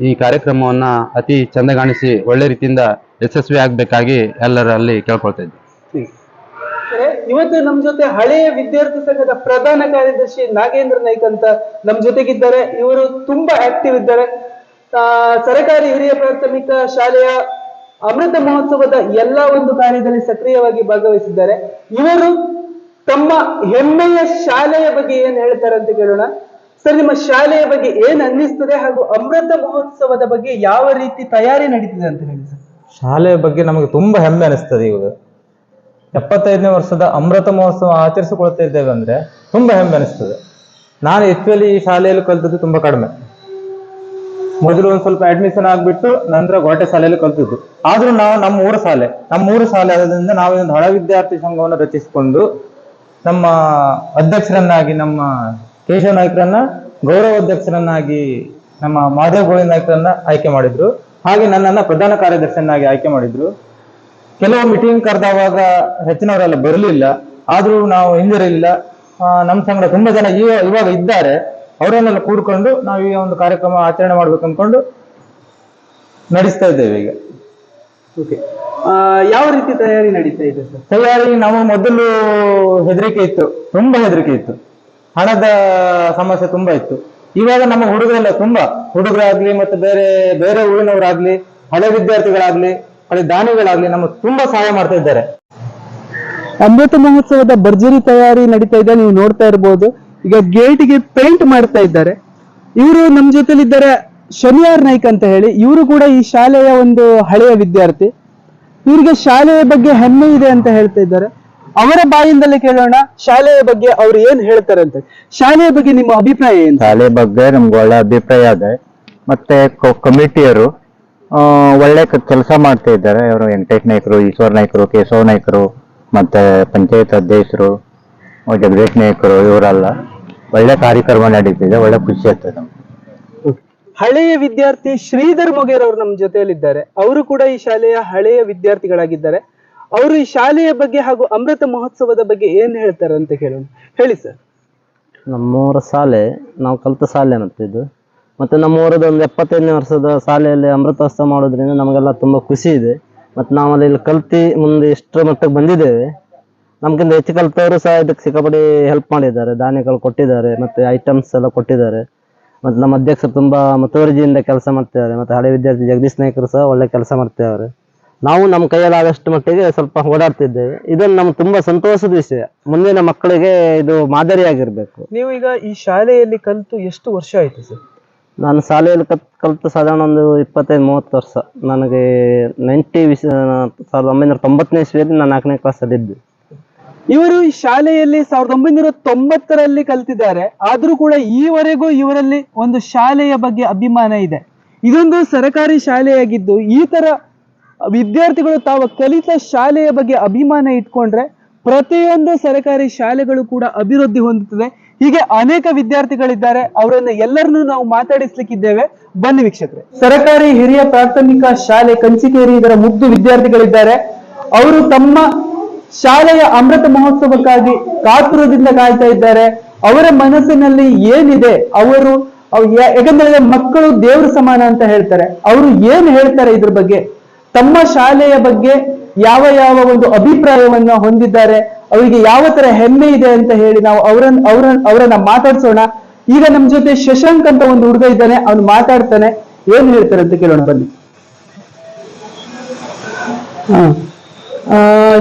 ಈ ಕಾರ್ಯಕ್ರಮವನ್ನ ಅತಿ ಚಂದಗಾಣಿಸಿ ಒಳ್ಳೆ ರೀತಿಯಿಂದ ಯಶಸ್ವಿ ಆಗಬೇಕಾಗಿ ಎಲ್ಲರಲ್ಲಿ ಕೇಳ್ಕೊಳ್ತಾ ಇದ್ದೆ ಇವತ್ತು ನಮ್ಮ ಜೊತೆ ಹಳೆಯ ವಿದ್ಯಾರ್ಥಿ ಸಂಘದ ಪ್ರಧಾನ ಕಾರ್ಯದರ್ಶಿ ನಾಗೇಂದ್ರ ನಾಯ್ಕ್ ಅಂತ ನಮ್ಮ ಜೊತೆಗಿದ್ದಾರೆ. ಇವರು ತುಂಬಾ ಆಕ್ಟಿವ್ ಇದ್ದಾರೆ. ಸರಕಾರಿ ಹಿರಿಯ ಪ್ರಾಥಮಿಕ ಶಾಲೆಯ ಅಮೃತ ಮಹೋತ್ಸವದ ಎಲ್ಲ ಒಂದು ಕಾರ್ಯದಲ್ಲಿ ಸಕ್ರಿಯವಾಗಿ ಭಾಗವಹಿಸಿದ್ದಾರೆ. ಇವರು ತಮ್ಮ ಹೆಮ್ಮೆಯ ಶಾಲೆಯ ಬಗ್ಗೆ ಏನ್ ಹೇಳ್ತಾರೆ ಅಂತ ಕೇಳೋಣ. ಸರ್, ನಿಮ್ಮ ಶಾಲೆಯ ಬಗ್ಗೆ ಏನ್ ಅನ್ನಿಸ್ತದೆ ಹಾಗೂ ಅಮೃತ ಮಹೋತ್ಸವದ ಬಗ್ಗೆ ಯಾವ ರೀತಿ ತಯಾರಿ ನಡೀತಿದೆ ಅಂತ ಹೇಳಿ ಸರ್? ಶಾಲೆಯ ಬಗ್ಗೆ ನಮಗೆ ತುಂಬಾ ಹೆಮ್ಮೆ ಅನಿಸ್ತದೆ ಇವಾಗ. ಎಪ್ಪತ್ತೈದನೇ ವರ್ಷದ ಅಮೃತ ಮಹೋತ್ಸವ ಆಚರಿಸಿಕೊಳ್ತಾ ಇದ್ದೇವೆ ಅಂದ್ರೆ ತುಂಬಾ ಹೆಮ್ಮೆ ಅನಿಸ್ತದೆ. ನಾನು ಆಕ್ಚುಲಿ ಈ ಶಾಲೆಯಲ್ಲಿ ಕಲಿತದ್ದು ತುಂಬಾ ಕಡಿಮೆ. ಮೊದಲು ಒಂದ್ ಸ್ವಲ್ಪ ಅಡ್ಮಿಷನ್ ಆಗ್ಬಿಟ್ಟು ನಂತರ ಗೋಟೆ ಶಾಲೆಯಲ್ಲಿ ಕಲ್ತಿದ್ದು. ಆದ್ರೂ ನಾವು ನಮ್ಮ ಊರ ಶಾಲೆ, ನಮ್ಮ ಊರ ಶಾಲೆ ಆದ್ರಿಂದ ನಾವು ಒಂದು ಹಳ ವಿದ್ಯಾರ್ಥಿ ಸಂಘವನ್ನು ರಚಿಸಿಕೊಂಡು ನಮ್ಮ ಅಧ್ಯಕ್ಷರನ್ನಾಗಿ ನಮ್ಮ ಕೇಶವ ನಾಯ್ಕರನ್ನ, ಗೌರವ ಅಧ್ಯಕ್ಷರನ್ನಾಗಿ ನಮ್ಮ ಮಾಧವ ಗೋವಿಂದ ನಾಯ್ಕರನ್ನ ಆಯ್ಕೆ ಮಾಡಿದ್ರು. ಹಾಗೆ ನನ್ನನ್ನ ಪ್ರಧಾನ ಕಾರ್ಯದರ್ಶಿಯನ್ನಾಗಿ ಆಯ್ಕೆ ಮಾಡಿದ್ರು. ಕೆಲವು ಮೀಟಿಂಗ್ ಕರೆದವಾಗ ಹೆಚ್ಚಿನವರೆಲ್ಲ ಬರಲಿಲ್ಲ. ಆದ್ರೂ ನಾವು ಹಿಂದಿರಲಿಲ್ಲ ನಮ್ಮ ಸಂಘ ತುಂಬಾ ಜನ ಇವಾಗ ಇದ್ದಾರೆ. ಅವರನ್ನೆಲ್ಲ ಕೂಡ್ಕೊಂಡು ನಾವು ಈ ಒಂದು ಕಾರ್ಯಕ್ರಮ ಆಚರಣೆ ಮಾಡ್ಬೇಕು ಅನ್ಕೊಂಡು ನಡೆಸ್ತಾ ಇದ್ದೇವೆ ಈಗ. ಓಕೆ ಯಾವ ರೀತಿ ತಯಾರಿ ನಡೀತಾ ಇದೆ ಸರ್? ತಯಾರಿ ನಾವು ಮೊದಲು ಹೆದರಿಕೆ ಇತ್ತು ತುಂಬಾ ಹೆದರಿಕೆ ಇತ್ತು. ಹಣದ ಸಮಸ್ಯೆ ತುಂಬಾ ಇತ್ತು. ಇವಾಗ ನಮ್ಮ ಹುಡುಗರೆಲ್ಲ ತುಂಬಾ ಹುಡುಗರಾಗ್ಲಿ ಮತ್ತೆ ಬೇರೆ ಬೇರೆ ಊರಿನವರಾಗ್ಲಿ ಹಳೆ ವಿದ್ಯಾರ್ಥಿಗಳಾಗ್ಲಿ ಹಳೆ ದಾನಿಗಳಾಗ್ಲಿ ನಮ್ಮ ತುಂಬಾ ಸಹಾಯ ಮಾಡ್ತಾ ಇದ್ದಾರೆ. ಅಮೃತ ಮಹೋತ್ಸವದ ಭರ್ಜರಿ ತಯಾರಿ ನಡೀತಾ ಇದೆ ನೀವು ನೋಡ್ತಾ ಇರ್ಬೋದು. ಈಗ ಗೇಟ್ಗೆ ಪೇಂಟ್ ಮಾಡ್ತಾ ಇದ್ದಾರೆ. ಇವರು ನಮ್ಮ ಜೊತೆಲಿ ಇದ್ದಾರೆ ಶನಿವಾರ್ ನಾಯ್ಕ್ ಅಂತ ಹೇಳಿ. ಇವರು ಕೂಡ ಈ ಶಾಲೆಯ ಒಂದು ಹಳೆಯ ವಿದ್ಯಾರ್ಥಿ. ಇವರಿಗೆ ಶಾಲೆಯ ಬಗ್ಗೆ ಹೆಮ್ಮೆ ಇದೆ ಅಂತ ಹೇಳ್ತಾ ಇದ್ದಾರೆ. ಅವರ ಬಾಯಿಂದಲೇ ಕೇಳೋಣ, ಶಾಲೆಯ ಬಗ್ಗೆ ಅವ್ರು ಏನ್ ಹೇಳ್ತಾರೆ ಅಂತ. ಶಾಲೆಯ ಬಗ್ಗೆ ನಿಮ್ಮ ಅಭಿಪ್ರಾಯ ಏನು? ಶಾಲೆ ಬಗ್ಗೆ ನಮ್ಗೆ ಒಳ್ಳೆ ಅಭಿಪ್ರಾಯ ಇದೆ. ಮತ್ತೆ ಕಮಿಟಿಯರು ಒಳ್ಳೆ ಕೆಲಸ ಮಾಡ್ತಾ ಇದ್ದಾರೆ. ಅವರು ವೆಂಕಟೇಶ್ ನಾಯ್ಕರು, ಈಶ್ವರ್ ನಾಯ್ಕರು, ಕೇಶವ ನಾಯ್ಕರು, ಮತ್ತೆ ಪಂಚಾಯತ್ ಅಧ್ಯಕ್ಷರು. ಆ, ಜಗದೀಶ್ ನಾಯಕರು ಇವರೆಲ್ಲ ಒಳ್ಳೆ ಕಾರ್ಯಕ್ರಮ ನಡೀತಿದೆ ಒಳ್ಳೆ ಖುಷಿ ಆಗ್ತದೆ ನಮ್ಗೆ. ಹಳೆಯ ವಿದ್ಯಾರ್ಥಿ ಶ್ರೀಧರ್ ಮೊಗೇರ್ ಅವರು ನಮ್ಮ ಜೊತೆಯಲ್ಲಿದ್ದಾರೆ. ಅವರು ಕೂಡ ಈ ಶಾಲೆಯ ಹಳೆಯ ವಿದ್ಯಾರ್ಥಿಗಳಾಗಿದ್ದಾರೆ. ಅವರು ಈ ಶಾಲೆಯ ಬಗ್ಗೆ ಹಾಗೂ ಅಮೃತ ಮಹೋತ್ಸವದ ಬಗ್ಗೆ ಏನ್ ಹೇಳ್ತಾರೆ ಅಂತ ಕೇಳೋಣ ಹೇಳಿ ಸರ್. ನಮ್ಮೂರ ಶಾಲೆ ನಾವು ಕಲಿತ ಶಾಲೆ ಮತ್ತು ಇದು. ಮತ್ತು ನಮ್ಮೂರದ ಒಂದು ಎಪ್ಪತ್ತೈದನೇ ವರ್ಷದ ಶಾಲೆಯಲ್ಲಿ ಅಮೃತೋತ್ಸವ ಮಾಡೋದ್ರಿಂದ ನಮಗೆಲ್ಲ ತುಂಬಾ ಖುಷಿ ಇದೆ. ಮತ್ತೆ ನಾವಲ್ಲಿ ಇಲ್ಲಿ ಕಲ್ತು ಮುಂದೆ ಎಷ್ಟರ ಮಟ್ಟಕ್ಕೆ ಬಂದಿದ್ದೇವೆ. ನಮ್ಗಿಂತ ಹೆಚ್ಚು ಕಲ್ತವರು ಸಹ ಇದಕ್ಕೆ ಸಿಕ್ಕಾಪಡಿ ಹೆಲ್ಪ್ ಮಾಡಿದ್ದಾರೆ. ಧಾನ್ಯಗಳು ಕೊಟ್ಟಿದ್ದಾರೆ ಮತ್ತು ಐಟಮ್ಸ್ ಎಲ್ಲ ಕೊಟ್ಟಿದ್ದಾರೆ. ಮತ್ತು ನಮ್ಮ ಅಧ್ಯಕ್ಷರು ತುಂಬ ಮುತುವರ್ಜಿಯಿಂದ ಕೆಲಸ ಮಾಡ್ತಿದ್ದಾರೆ. ಮತ್ತು ಹಳೆ ವಿದ್ಯಾರ್ಥಿ ಜಗದೀಶ್ ನಾಯಕರು ಸಹ ಒಳ್ಳೆ ಕೆಲಸ ಮಾಡ್ತಿದ್ದಾರೆ. ನಾವು ನಮ್ಮ ಕೈಯಲ್ಲಾದಷ್ಟು ಮಟ್ಟಿಗೆ ಸ್ವಲ್ಪ ಓಡಾಡ್ತಿದ್ದೇವೆ. ಇದನ್ನು ನಮ್ಗೆ ತುಂಬ ಸಂತೋಷದ ವಿಷಯ. ಮುಂದಿನ ಮಕ್ಕಳಿಗೆ ಇದು ಮಾದರಿಯಾಗಿರಬೇಕು. ನೀವು ಈಗ ಈ ಶಾಲೆಯಲ್ಲಿ ಕಲಿತು ಎಷ್ಟು ವರ್ಷ ಆಯ್ತು ಸರ್? ನಾನು ಶಾಲೆಯಲ್ಲಿ ಕತ್ ಕಲಿತು ಸಾಧಾರಣ ಒಂದು ಇಪ್ಪತ್ತೈದು ಮೂವತ್ತು ವರ್ಷ. ನನಗೆ ನೈಂಟಿ ವಿಶ್ ಸಾವಿರದ ಒಂಬೈನೂರ ತೊಂಬತ್ತನೇ ಇಸ್ವಿಯಲ್ಲಿ ನಾನು ನಾಲ್ಕನೇ ಕ್ಲಾಸಲ್ಲಿ ಇದ್ದೆ ಇವರು ಈ ಶಾಲೆಯಲ್ಲಿ ಸಾವಿರದ ಒಂಬೈನೂರ ತೊಂಬತ್ತರಲ್ಲಿ ಕಲ್ತಿದ್ದಾರೆ. ಆದ್ರೂ ಕೂಡ ಈವರೆಗೂ ಇವರಲ್ಲಿ ಒಂದು ಶಾಲೆಯ ಬಗ್ಗೆ ಅಭಿಮಾನ ಇದೆ. ಇದೊಂದು ಸರಕಾರಿ ಶಾಲೆಯಾಗಿದ್ದು, ಈ ತರ ವಿದ್ಯಾರ್ಥಿಗಳು ತಾವು ಕಲಿತ ಶಾಲೆಯ ಬಗ್ಗೆ ಅಭಿಮಾನ ಇಟ್ಕೊಂಡ್ರೆ ಪ್ರತಿಯೊಂದು ಸರಕಾರಿ ಶಾಲೆಗಳು ಕೂಡ ಅಭಿವೃದ್ಧಿ ಹೊಂದುತ್ತದೆ. ಹೀಗೆ ಅನೇಕ ವಿದ್ಯಾರ್ಥಿಗಳಿದ್ದಾರೆ. ಅವರನ್ನ ಎಲ್ಲರನ್ನೂ ನಾವು ಮಾತಾಡಿಸ್ಲಿಕ್ಕಿದ್ದೇವೆ. ಬನ್ನಿ ವೀಕ್ಷಕರೇ. ಸರಕಾರಿ ಹಿರಿಯ ಪ್ರಾಥಮಿಕ ಶಾಲೆ ಕಂಚಿಕೇರಿ ಇದರ ಮುದ್ದು ವಿದ್ಯಾರ್ಥಿಗಳಿದ್ದಾರೆ. ಅವರು ತಮ್ಮ ಶಾಲೆಯ ಅಮೃತ ಮಹೋತ್ಸವಕ್ಕಾಗಿ ಕಾತುರದಿಂದ ಕಾಯ್ತಾ ಇದ್ದಾರೆ. ಅವರ ಮನಸ್ಸಿನಲ್ಲಿ ಏನಿದೆ? ಅವರು ಯಾಕಂದ್ರೆ ಮಕ್ಕಳು ದೇವರ ಸಮಾನ ಅಂತ ಹೇಳ್ತಾರೆ. ಅವರು ಏನ್ ಹೇಳ್ತಾರೆ ಇದ್ರ ಬಗ್ಗೆ? ತಮ್ಮ ಶಾಲೆಯ ಬಗ್ಗೆ ಯಾವ ಯಾವ ಒಂದು ಅಭಿಪ್ರಾಯವನ್ನ ಹೊಂದಿದ್ದಾರೆ? ಅವರಿಗೆ ಯಾವ ತರ ಹೆಮ್ಮೆ ಇದೆ ಅಂತ ಹೇಳಿ ನಾವು ಅವರನ್ನ ಅವರ ಅವರನ್ನ ಮಾತಾಡ್ಸೋಣ. ಈಗ ನಮ್ ಜೊತೆ ಶಶಾಂಕ್ ಅಂತ ಒಂದು ಹುಡುಗ ಇದ್ದಾನೆ, ಅವ್ನು ಮಾತಾಡ್ತಾನೆ. ಏನ್ ಹೇಳ್ತಾರೆ ಅಂತ ಕೇಳೋಣ ಬನ್ನಿ.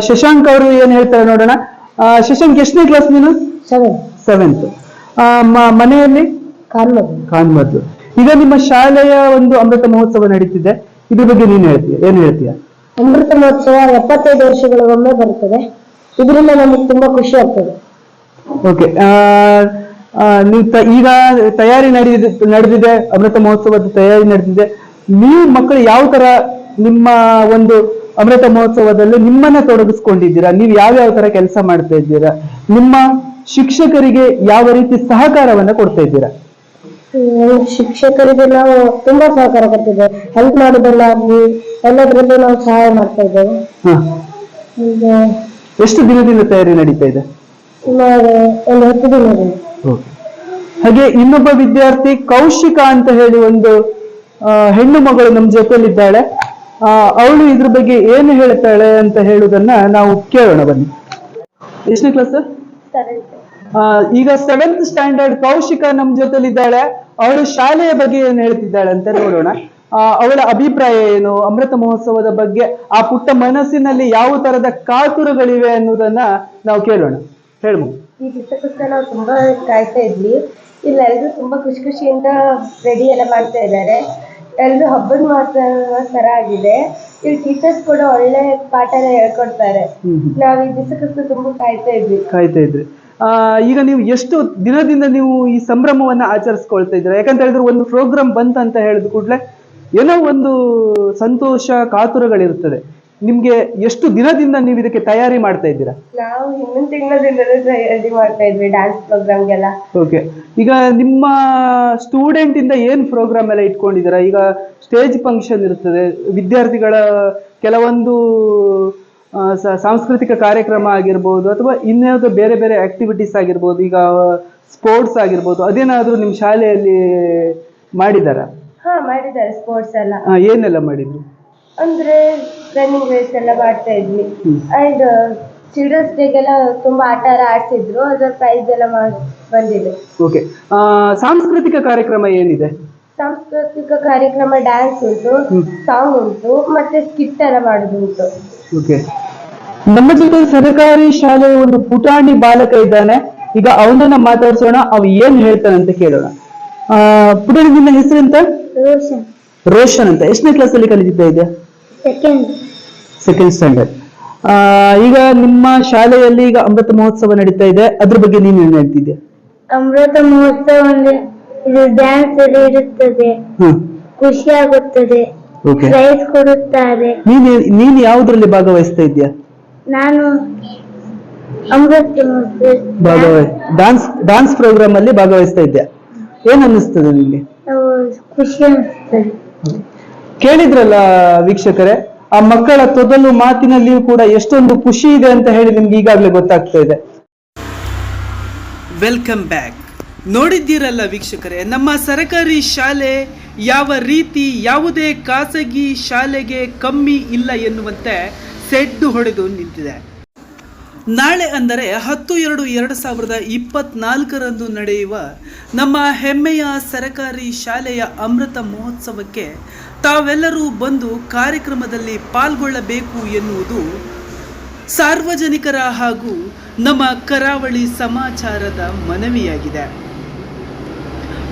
ಶಶಾಂಕ್ ಅವರು ಏನ್ ಹೇಳ್ತಾರೆ ನೋಡೋಣ. ಆ, ಶಶಾಂಕ್ ಎಷ್ಟನೇ ಕ್ಲಾಸ್ ನೀನು? ಸೆವೆಂತ್ ಮನೆಯಲ್ಲಿ? ಕಾನ್ಮದ್ದು. ಈಗ ನಿಮ್ಮ ಶಾಲೆಯ ಒಂದು ಅಮೃತ ಮಹೋತ್ಸವ ನಡೀತಿದೆ. ಇದ್ರ ಬಗ್ಗೆ ನೀನ್ ಹೇಳ್ತೀಯ ಏನ್ ಹೇಳ್ತೀಯ? ಅಮೃತ ಮಹೋತ್ಸವ ಎಪ್ಪತ್ತೈದು ವರ್ಷಗಳಿಗೊಮ್ಮೆ ಬರುತ್ತದೆ ಇದರಿಂದ ನಮಗೆ ತುಂಬಾ ಖುಷಿ ಆಗ್ತದೆ. ಓಕೆ ನೀವು ತ- ಈಗ ತಯಾರಿ ನಡೆದಿದೆ ನಡೆದಿದೆ ಅಮೃತ ಮಹೋತ್ಸವದ ತಯಾರಿ ನಡೆದಿದೆ. ನೀವು ಮಕ್ಕಳು ಯಾವ ತರ ನಿಮ್ಮ ಒಂದು ಅಮೃತ ಮಹೋತ್ಸವದಲ್ಲಿ ನಿಮ್ಮನ್ನ ತೊಡಗಿಸ್ಕೊಂಡಿದ್ದೀರಾ? ನೀವು ಯಾವ ಯಾವ ತರ ಕೆಲಸ ಮಾಡ್ತಾ ಇದ್ದೀರಾ? ನಿಮ್ಮ ಶಿಕ್ಷಕರಿಗೆ ಯಾವ ರೀತಿ ಸಹಕಾರವನ್ನ ಕೊಡ್ತಾ ಇದ್ದೀರಾ? ಶಿಕ್ಷಕರಿಗೆ ನಾವು ತುಂಬಾ ಸಹಕಾರ ಕೊಡ್ತಿದ್ದೇವೆ. ಹೆಲ್ಪ್ ಮಾಡೋದಲ್ಲಾಗ್ಲಿ ಎಲ್ಲದರಲ್ಲೂ ನಾವು ಸಹಾಯ ಮಾಡ್ತಾ ಇದ್ದೇವೆ. ಹ. ಈಗ ಎಷ್ಟು ದಿನದಿಂದ ತಯಾರಿ ನಡೀತಾ ಇದೆ? ಸುಮಾರು ಒಂದು ಹತ್ತು ದಿನಗಳು ಹಾಗೆ ಇನ್ನೊಬ್ಬ ವಿದ್ಯಾರ್ಥಿ ಕೌಶಿಕ ಅಂತ ಹೇಳಿ ಒಂದು ಆ, ಹೆಣ್ಣು ಮಗಳು ನಮ್ಮ ಜೊತೆಲಿದ್ದಾಳೆ. ಅವಳು ಇದ್ರ ಬಗ್ಗೆ ಏನು ಹೇಳ್ತಾಳೆ ಅಂತ ಹೇಳುದನ್ನ ನಾವು ಕೇಳೋಣ ಬನ್ನಿ. ಎಷ್ಟನೇ ಕ್ಲಾಸ್ ಈಗ ಸೆವೆಂತ್ ಸ್ಟ್ಯಾಂಡರ್ಡ್ ಕೌಶಿಕ ನಮ್ಮ ಜೊತೆಲಿದ್ದಾಳೆ. ಅವಳು ಶಾಲೆಯ ಬಗ್ಗೆ ಏನು ಹೇಳ್ತಿದ್ದಾಳೆ ಅಂತ ನೋಡೋಣ. ಆ, ಅವಳ ಅಭಿಪ್ರಾಯ ಏನು? ಅಮೃತ ಮಹೋತ್ಸವದ ಬಗ್ಗೆ ಆ ಪುಟ್ಟ ಮನಸ್ಸಿನಲ್ಲಿ ಯಾವ ತರದ ಕಾತುರಗಳಿವೆ ಅನ್ನೋದನ್ನ ನಾವು ಕೇಳೋಣ. ಹೇಳ್ಬೋದು ಈ ಚಿತ್ರಕ್ಕೋಸ್ಕರ ನಾವು ತುಂಬಾ ಕಾಯ್ತಾ ಇದ್ವಿ. ಇಲ್ಲೆಲ್ಲರೂ ತುಂಬಾ ಖುಷಿ ಖುಷಿಯಿಂದ ರೆಡಿ ಎಲ್ಲ ಮಾಡ್ತಾ ಇದ್ದಾರೆ. ಎಲ್ರು ಹಬ್ಬದ ವಾತಾವರಣ ತರ ಆಗಿದೆ. ಇಲ್ಲಿ ಟೀಚರ್ಸ್ ಕೂಡ ಒಳ್ಳೆ ಪಾಠ ಎಲ್ಲ ಹೇಳ್ಕೊಡ್ತಾರೆ ನಾವು ಈ ದಿವಸಕ್ಕೋಸ್ಕರ ತುಂಬಾ ಕಾಯ್ತಾ ಇದ್ವಿ. ಕಾಯ್ತಾ ಇದ್ರಿ. ಆ, ಈಗ ನೀವು ಎಷ್ಟು ದಿನದಿಂದ ನೀವು ಈ ಸಂಭ್ರಮವನ್ನ ಆಚರಿಸ್ಕೊಳ್ತಾ ಇದ್ದೀರಾ? ಯಾಕಂತ ಹೇಳಿದ್ರೆ ಒಂದು ಪ್ರೋಗ್ರಾಮ್ ಬಂತಂತ ಹೇಳಿದ ಕೂಡಲೇ ಏನೋ ಒಂದು ಸಂತೋಷ ಕಾತುರಗಳಿರ್ತದೆ ನಿಮ್ಗೆ ಎಷ್ಟು ದಿನದಿಂದ ನೀವು ಇದಕ್ಕೆ ತಯಾರಿ ಮಾಡ್ತಾ ಇದ್ದೀರಾ? ನಾವು ತಿಂಗಳಿಂದಲೂ ತಯಾರಿ ಮಾಡ್ತಾ ಇದ್ವಿ ಡ್ಯಾನ್ಸ್ ಪ್ರೋಗ್ರಾಮ್ಗೆಲ್ಲ ಓಕೆ ಈಗ ನಿಮ್ಮ ಸ್ಟೂಡೆಂಟ್ ಇಂದ ಏನ್ ಪ್ರೋಗ್ರಾಮ್ ಎಲ್ಲ ಇಟ್ಕೊಂಡಿದ್ದೀರಾ? ಈಗ ಸ್ಟೇಜ್ ಫಂಕ್ಷನ್ ಇರ್ತದೆ ವಿದ್ಯಾರ್ಥಿಗಳ ಕೆಲವೊಂದು ಆ, ಸ- ಸಾಂಸ್ಕೃತಿಕ ಕಾರ್ಯಕ್ರಮ ಆಗಿರ್ಬೋದು ಅಥವಾ ಇನ್ಯಾವುದೋ ಬೇರೆ ಬೇರೆ ಆಕ್ಟಿವಿಟೀಸ್ ಆಗಿರ್ಬೋದು ಈಗ ಸ್ಪೋರ್ಟ್ಸ್ ಆಗಿರ್ಬೋದು ಅದೇನಾದ್ರೂ ನಿಮ್ಮ ಶಾಲೆಯಲ್ಲಿ ಮಾಡಿದಾರ ಹಾ ಮಾಡಿದ್ದಾರೆ ಸ್ಪೋರ್ಟ್ಸ್ ಎಲ್ಲ. ಏನೆಲ್ಲ ಮಾಡಿದ್ರು? ಅಂದ್ರೆ ರನ್ನಿಂಗ್ ರೇಸ್ ಎಲ್ಲ ಮಾಡ್ತಾ ಇದ್ವಿ. ಅಂಡ್ ಚಿಲ್ಡ್ರನ್ಸ್ ಡೇಗೆಲ್ಲ ತುಂಬಾ ಆಟ ಎಲ್ಲ ಆಡ್ಸಿದ್ರು. ಅದರ ಪ್ರೈಸ್ ಎಲ್ಲ ಮಾಡ್ ಬಂದಿದೆ. ಓಕೆ ಸಾಂಸ್ಕೃತಿಕ ಕಾರ್ಯಕ್ರಮ ಏನಿದೆ? ಸಾಂಸ್ಕೃತಿಕ ಕಾರ್ಯಕ್ರಮ ಡ್ಯಾನ್ಸ್ ಉಂಟು ಸಾಂಗ್ ಉಂಟು ಮತ್ತೆ ಸ್ಕಿಟ್ ಎಲ್ಲ ಮಾಡುದುಂಟು. ಓಕೆ ನಮ್ಮ ಜೊತೆ ಸರ್ಕಾರಿ ಶಾಲೆಯ ಒಂದು ಪುಟಾಣಿ ಬಾಲಕ ಇದ್ದಾನೆ. ಈಗ ಅವನನ್ನ ಮಾತಾಡ್ಸೋಣ. ಅವ ಏನ್ ಹೇಳ್ತಾನೆ ಅಂತ ಕೇಳೋಣ. ಆ, ಪುಟಾಣಿ ನಿನ್ನ ಹೆಸರೆಂತ? ರೋಷನ್. ರೋಷನ್ ಅಂತ. ಎಷ್ಟನೇ ಕ್ಲಾಸ್ ಅಲ್ಲಿ ಕಲಿತಿದ್ದ ಇದೆ? ಸೆಕೆಂಡ್ ಸೆಕೆಂಡ್ ಸ್ಟ್ಯಾಂಡರ್ಡ್ ಈಗ ನಿಮ್ಮ ಶಾಲೆಯಲ್ಲಿ ಈಗ ಅಮೃತ ಮಹೋತ್ಸವ ನಡೀತಾ ಇದೆ. ಅದ್ರ ಬಗ್ಗೆ ನೀನ್ ಏನ್ ಹೇಳ್ತಿದ್ಯಾ ಅಮೃತ ಮಹೋತ್ಸವ ಅಂದ್ರೆ ಇದು ಡ್ಯಾನ್ಸ್ ಎಲ್ಲ ಇರುತ್ತದೆ. ಹ್ಮ್ ಖುಷಿ ಆಗುತ್ತದೆ. ಪ್ರೈಸ್ ಕೊಡುತ್ತಾರೆ. ನೀನ್ ನೀನ್ ಯಾವ್ದ್ರಲ್ಲಿ ಭಾಗವಹಿಸ್ತಾ ಇದ್ಯಾ ನಾನು ಅಮೃತ ಭಾಗವಹ ಡಾನ್ಸ್ ಡಾನ್ಸ್ ಪ್ರೋಗ್ರಾಮ್ ಅಲ್ಲಿ ಭಾಗವಹಿಸ್ತಾ ಇದ್ಯಾ ಏನ್ ಅನ್ನಿಸ್ತದೆ ನಿಮ್ಗೆ ಖುಷಿ ಅನಿಸ್ತದೆ ಕೇಳಿದ್ರಲ್ಲ ವೀಕ್ಷಕರೇ, ಆ ಮಕ್ಕಳ ತೊದಲು ಮಾತಿನಲ್ಲಿಯೂ ಕೂಡ ಎಷ್ಟೊಂದು ಖುಷಿ ಇದೆ ಅಂತ ಹೇಳಿ ನಿಮ್ಗೆ ಈಗಾಗಲೇ ಗೊತ್ತಾಗ್ತಾ ಇದೆ. ವೆಲ್ಕಮ್ ಬ್ಯಾಕ್ ನೋಡಿದ್ದೀರಲ್ಲ ವೀಕ್ಷಕರೇ, ನಮ್ಮ ಸರಕಾರಿ ಶಾಲೆ ಯಾವ ರೀತಿ ಯಾವುದೇ ಖಾಸಗಿ ಶಾಲೆಗೆ ಕಮ್ಮಿ ಇಲ್ಲ ಎನ್ನುವಂತೆ ಸೆಡ್ಡು ಹೊಡೆದು ನಿಂತಿದೆ. ನಾಳೆ ಅಂದರೆ ಹತ್ತು ಎರಡು ಎರಡು ಸಾವಿರದ ಇಪ್ಪತ್ನಾಲ್ಕರಂದು ನಡೆಯುವ ನಮ್ಮ ಹೆಮ್ಮೆಯ ಸರಕಾರಿ ಶಾಲೆಯ ಅಮೃತ ಮಹೋತ್ಸವಕ್ಕೆ ತಾವೆಲ್ಲರೂ ಬಂದು ಕಾರ್ಯಕ್ರಮದಲ್ಲಿ ಪಾಲ್ಗೊಳ್ಳಬೇಕು ಎನ್ನುವುದು ಸಾರ್ವಜನಿಕರ ಹಾಗೂ ನಮ್ಮ ಕರಾವಳಿ ಸಮಾಚಾರದ ಮನವಿಯಾಗಿದೆ.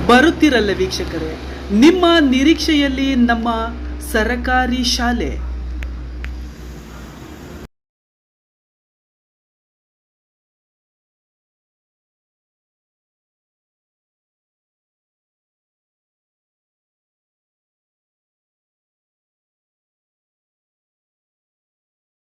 ಬರುತ್ತಿರಲ್ಲ ವೀಕ್ಷಕರೇ, ನಿಮ್ಮ ನಿರೀಕ್ಷೆಯಲ್ಲಿ ನಮ್ಮ ಸರಕಾರಿ ಶಾಲೆ